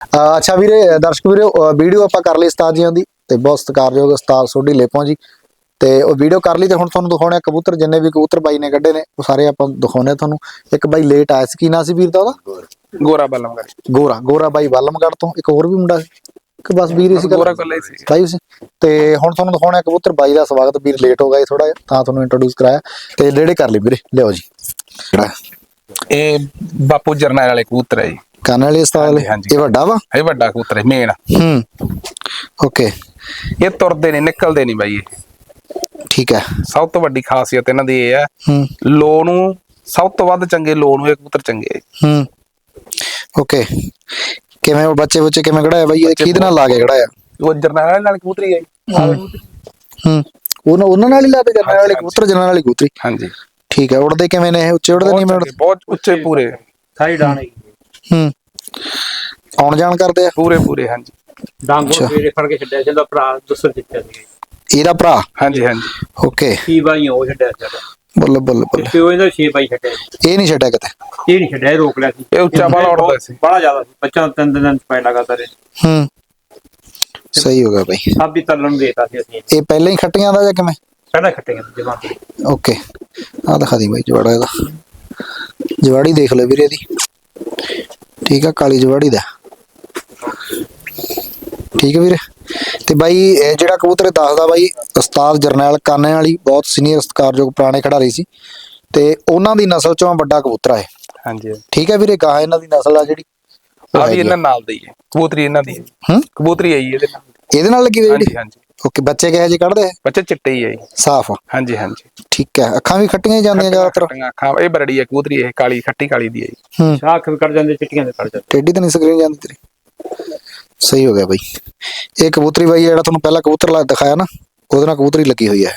ਅੱਛਾ ਵੀਰੇ ਦਰਸ਼ਕ ਵੀਰੇ ਵੀਡੀਓ ਆਪਾਂ ਕਰ ਲਈ ਉਸਤਾਦ ਜੀਆਂ ਦੀ ਤੇ ਬਹੁਤ ਸਤਿਕਾਰਯੋਗ ਉਸਤਾਦ ਸੋਢੀ ਲੇਪੋਂ ਜੀ। ਤੇ ਉਹ ਵੀਡੀਓ ਕਰ ਲਈ ਤੇ ਹੁਣ ਤੁਹਾਨੂੰ ਦਿਖਾਉਣੇ ਆ ਕਬੂਤਰ ਜਿੰਨੇ ਵੀ ਕਬੂਤਰ ਬਾਈ ਨੇ ਕੱਢੇ ਨੇ ਉਹ ਸਾਰੇ ਆਪਾਂ ਦਿਖਾਉਣੇ ਤੁਹਾਨੂੰ। ਇੱਕ ਬਾਈ ਲੇਟ ਆਇਆ ਸੀ ਕੀ ਨਾਂ ਸੀ ਵੀਰ ਦਾ ਉਹਦਾ? ਗੋਰਾ ਬਲਮਗੜ ਗੋਰਾ ਗੋਰਾ ਬਾਈ ਬੱਲਮਗੜ ਤੋਂ ਇੱਕ ਹੋਰ ਵੀ ਮੁੰਡਾ ਸੀ। ਕਿ ਬਸ ਵੀਰ ਹੀ ਸੀ ਗੋਰਾ ਕੱਲਾ ਸੀ। ਬਾਈ ਸੀ ਤੇ ਹੁਣ ਤੁਹਾਨੂੰ ਦਿਖਾਉਣਾ ਕਬੂਤਰ ਬਾਈ ਦਾ ਸਵਾਗਤ ਵੀਰ ਲੇਟ ਹੋ ਗਿਆ ਥੋੜਾ ਜਿਹਾ ਤਾਂ ਤੁਹਾਨੂੰ ਇੰਟਰੋਡਿਊਸ ਕਰਾਇਆ। ਤੇ ਨੇੜੇ ਕਰ ਲਈ ਵੀਰੇ ਲਿਓ ਜੀ। ਇਹ ਬਾਪੂ ਜਰਨੈਲ ਵਾਲੇ ਕਬੂਤਰ ਹੈ ਜੀ। ਕੰਨ ਵਾਲੇ ਹਾਂਜੀ, ਹਾਂਜੀ। ਇਹ ਵੱਡਾ ਵਾ? ਇਹ ਵੱਡਾ ਕਬੂਤਰ ਹੈ ਮੇਨ ਹੂੰ। ਓਕੇ। ਇਹ ਤੁਰਦੇ ਨਹੀਂ ਨਿਕਲਦੇ ਨਹੀਂ ਬਾਈ ਇਹ। ਠੀਕ ਹੈ। ਸਭ ਤੋਂ ਵੱਡੀ ਖਾਸੀਅਤ ਇਹਨਾਂ ਦੀ ਇਹ ਹੈ ਹੂੰ। ਲੋ ਨੂੰ ਸਭ ਤੋਂ ਵੱਧ ਚੰਗੇ ਲੋ ਨੂੰ ਇਹ ਕਬੂਤਰ ਚੰਗੇ ਹੈ। ਹੂੰ। ਓਕੇ। ਕਿਵੇਂ ਉਹ ਬੱਚੇ ਬੱਚੇ ਕਿਵੇਂ ਕਢਾਇਆ ਬਾਈ? ਇਹ ਕਿਹਦੇ ਨਾਲ ਲਾ ਕੇ ਕਢਾਇਆ? ਉਹ ਜਰਨੈਲ ਨਾਲ ਕਬੂਤਰੀ ਹੈ। ਹੂੰ। ਉਹਨਾਂ ਉਹਨਾਂ ਨਾਲ ਹੀ ਲਾ ਕੇ ਜਨਰਲ ਵਾਲੇ ਕਬੂਤਰ ਜਨਰਲ ਵਾਲੀ ਕਬੂਤਰੀ? ਹਾਂਜੀ। ਠੀਕ ਹੈ ਉੜਦੇ ਕਿਵੇਂ ਨੇ? ਇਹ ਉੱਚੇ ਉੜਦੇ ਨਹੀਂ ਬਹੁਤ ਮੈਂ ਬਹੁਤ ਉੱਚੇ ਪੂਰੇ। ਸਾਰੀ ਡਾਣ ਹੂੰ। ਆਉਣ ਜਾਣ ਕਰਦੇ ਆ? ਪੂਰੇ ਪੂਰੇ ਹਾਂਜੀ। ਡਾਂਗੋ। ਮੇਰੇ ਫੜ ਕੇ ਛੱਡਿਆ ਸੀ ਉਹਦਾ ਭਰਾ ਦੂਸਰ ਦਿੱਤਾ ਸੀ ਇਹਦਾ ਭਰਾ? ਹਾਂਜੀ ਹਾਂਜੀ। ਓਕੇ। ਕੀ ਬਾਈ ਉਹ ਛੱਡਿਆ ਸਾਡਾ। ਬੱਲੇ ਬੱਲੇ ਬੱਲੇ। ਪਿਓ ਇਹਦਾ ਛੇ ਬਾਈ ਛੱਡਿਆ ਸੀ। ਇਹ ਨਹੀਂ ਛੱਡਿਆ ਕਿਤੇ? ਇਹ ਨਹੀਂ ਛੱਡਿਆ ਇਹ ਰੋਕ ਲਿਆ ਸੀ। ਇਹ ਉੱਚਾ ਬਾਲਾ ਉੱਡਦਾ ਸੀ। ਬੜਾ ਜ਼ਿਆਦਾ ਸੀ। ਬੱਚਾ ਤਿੰਨ ਦਿਨ ਪੈ ਲਗਾਤਾਰ ਹੂੰ। ਸਹੀ ਹੋ ਗਿਆ ਬਾਈ। ਸਭ ਵੀ ਤਲਣ ਦੇਤਾ ਸੀ ਅਸੀਂ। ਇਹ ਪਹਿਲਾਂ ਹੀ ਖੱਟੀਆਂ ਦਾ ਜਾਂ ਕਿਵੇਂ? ਪਹਿਲਾਂ ਖੱਟੇਗੇ ਜਮਾਂ ਤੇ। ਓਕੇ। ਆ ਦਿਖਾ ਦੀ ਬਾਈ ਜਵਾੜਾ ਇਹਦਾ। ਜਵਾੜੀ ਦੇਖ ਲੈ ਵੀਰੇ ਇਹਦੀ। ਠੀਕ ਆ ਕਾਲੀ ਜਵਾੜੀ ਦਾ। ਠੀਕ ਹੈ ਵੀਰੇ। ਤੇ ਬਾਈ ਇਹ ਜਿਹੜਾ ਕਬੂਤਰ ਦੱਸਦਾ ਬਾਈ ਉਸਤਾਦ ਜਰਨੈਲ ਕਾਨੇ ਵਾਲੀ ਬਹੁਤ ਸੀਨੀਅਰ ਸਤਿਕਾਰਯੋਗ ਪੁਰਾਣੇ ਖਿਡਾਰੀ ਸੀ। ਤੇ ਉਹਨਾਂ ਦੀ ਨਸਲ ਚੋਂ ਵੱਡਾ ਕਬੂਤਰ ਹੈ ਹਾਂਜੀ। ਠੀਕ ਹੈ ਵੀਰੇ ਗਾਹ ਇਹਨਾਂ ਦੀ ਨਸਲ ਆ ਜਿਹੜੀ? ਆ ਵੀ। ਇਹਨਾਂ ਨਾਲ ਦੀ ਹੈ। ਕਬੂਤਰੀ ਇਹਨਾਂ ਦੀ ਹੈ। ਹੂੰ? ਕਬੂਤਰੀ ਜੀ ਇਹਦੇ ਨਾਲ। ਇਹਦੇ ਨਾਲ ਲੱਗੀ ਹੋਈ ਜਿਹੜੀ? ਹਾਂਜੀ ਹਾਂਜੀ। ਓਕੇ ਬੱਚੇ ਕਿਹੋ ਜਿਹੇ ਕੱਢਦੇ? ਆ? ਬੱਚੇ ਚਿੱਟੇ ਹੀ ਹੈ ਜੀ। ਸਾਫ਼ ਆ। ਹਾਂਜੀ ਹਾਂਜੀ। ਠੀਕ ਹੈ ਅੱਖਾਂ ਵੀ ਖੱਟੀਆਂ ਹੀ ਜਾਂਦੀਆਂ ਜ਼ਿਆਦਾਤਰ? ਖੱਟੀਆਂ ਅੱਖਾਂ ਇਹ ਬਰੜੀ ਹੈ ਕਬੂਤਰੀ ਇਹ ਕਾਲੀ ਖੱਟੀ ਕਾਲੀ ਦੀ ਹੈ ਜੀ। ਹੂੰ। ਸ਼ਾਖ ਵੀ ਕੱਢ ਜਾਂਦੇ ਚਿੱਟੀਆਂ ਦੇ ਕੱਢ ਜਾਂਦੇ। ਟੇਢੀ ਤਾਂ ਨਹੀਂ ਸਕਰੀਨ ਜਾਂਦੀ ਤੇਰੀ? ਸਹੀ ਹੋ ਗਿਆ ਬਾਈ। ਇਹ ਕਬੂਤਰੀ ਬਾਈ ਜਿਹੜਾ ਤੁਹਾਨੂੰ ਪਹਿਲਾਂ ਕਬੂਤਰ ਲਾ ਦਿਖਾਇਆ ਨਾ ਉਹਦੇ ਨਾਲ ਕਬੂਤਰੀ ਲੱਗੀ ਹੋਈ ਹੈ।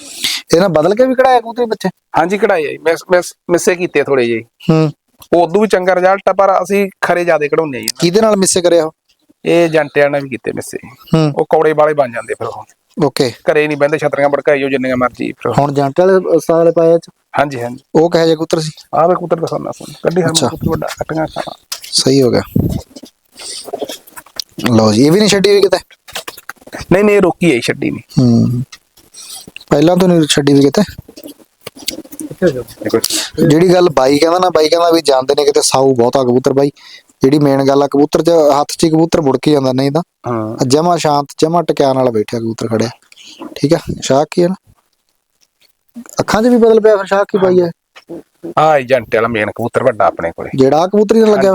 ਇਹਦੇ ਨਾਲ ਬਦਲ ਕੇ ਵੀ ਕਢਾਇਆ ਕਬੂਤਰੀ ਬੱਚੇ? ਹਾਂਜੀ ਕਢਾਈ ਹੈ ਜੀ ਮਿਸ ਮਿਸ ਮਿਸੇ ਕੀਤੇ ਥੋੜੇ ਜਿਹੇ। ਹੂੰ। ਉਹ ਉਦੋਂ ਵੀ ਚੰਗਾ ਰਿਜ਼ਲਟ ਆ ਪਰ ਅਸੀਂ ਖਰੇ ਜਿਆਦੇ ਕਢਾਉਂਦੇ ਆ ਜੀ। ਕਿਹਦੇ ਨਾਲ ਮਿਸੇ ਕਰਿਆ ਉਹ? ਇਹ ਜੰਟਿਆਂ ਨੇ ਵੀ ਕੀਤੇ ਮਿਸੇ ਹੂੰ। ਉਹ ਕੌੜੇ ਵਾਲੇ ਬਣ ਜਾਂਦੇ ਫਿਰ ਉਹ। ਓਕੇ। ਘਰੇ ਨਹੀਂ ਬਹਿੰਦੇ ਛਤਰੀਆਂ ਭੜਕਾਈ ਜੋ ਜਿੰਨੀਆਂ ਮਰਜ਼ੀ ਫਿਰ। ਹੁਣ ਜੰਟ ਵਾਲੇ ਪਾਏ ਚ? ਹਾਂਜੀ ਹਾਂਜੀ। ਉਹ ਕਹੇ ਜੇ ਕਬੂਤਰ ਸੀ? ਆਹ ਵੇ ਕਬੂਤਰ ਦਿਖਾਉਣਾ ਸੁਣ ਕੱਢੀ ਹਮ ਅੱਛਾ। ਕਬੂਤਰ ਵੱਡਾ ਕੱਟੀਆਂ ਖਾਣਾ। ਸਹੀ ਹੋ ਗਿਆ। ਲਓ ਜੀ ਇਹ ਵੀ ਨਹੀਂ ਛੱਡੀ ਹੋਈ ਕਿਤੇ? ਨਹੀਂ ਨਹੀਂ ਰੋਕੀ ਹੈ ਛੱਡੀ ਨਹੀਂ। ਹੂੰ। ਪਹਿਲਾਂ ਤੋਂ ਨਹੀਂ ਛੱਡੀ ਵੀ ਕਿਤੇ? ਜਿਹੜੀ ਗੱਲ ਬਾਈ ਕਹਿੰਦਾ ਨਾ ਬਾਈ ਕਹਿੰਦਾ ਵੀ ਜਾਂਦੇ ਨੇ ਕਿਤੇ ਸਾਊ ਬਹੁਤਾ ਕਬੂਤਰ ਬਾਈ। ਜਿਹੜੀ ਮੇਨ ਗੱਲ ਆ ਕਬੂਤਰ ਚ ਹੱਥ 'ਚ ਹੀ ਕਬੂਤਰ ਮੁੜ ਕੇ ਜਾਂਦਾ ਨਹੀਂ ਤਾਂ। ਹਾਂ। ਜਮਾ ਸ਼ਾਂਤ ਜਮਾ ਟਿਕਾਣ ਵਾਲਾ ਬੈਠਿਆ ਕਬੂਤਰ ਖੜਿਆ। ਠੀਕ ਆ? ਸ਼ਾਕ ਕੀ ਹੈ ਨਾ? ਅੱਖਾਂ 'ਚ ਵੀ ਬਦਲ ਪਿਆ ਫਿਰ ਸ਼ਾਕ ਕੀ ਪਾਈ ਹੈ? ਆਹ ਹੀ ਜੰਟੇ ਵਾਲਾ ਮੇਨ ਕਬੂਤਰ ਵੱਡਾ ਆਪਣੇ ਕੋਲੇ। ਜਿਹੜਾ ਕਬੂਤਰੀ ਨਾਲ ਲੱਗਿਆ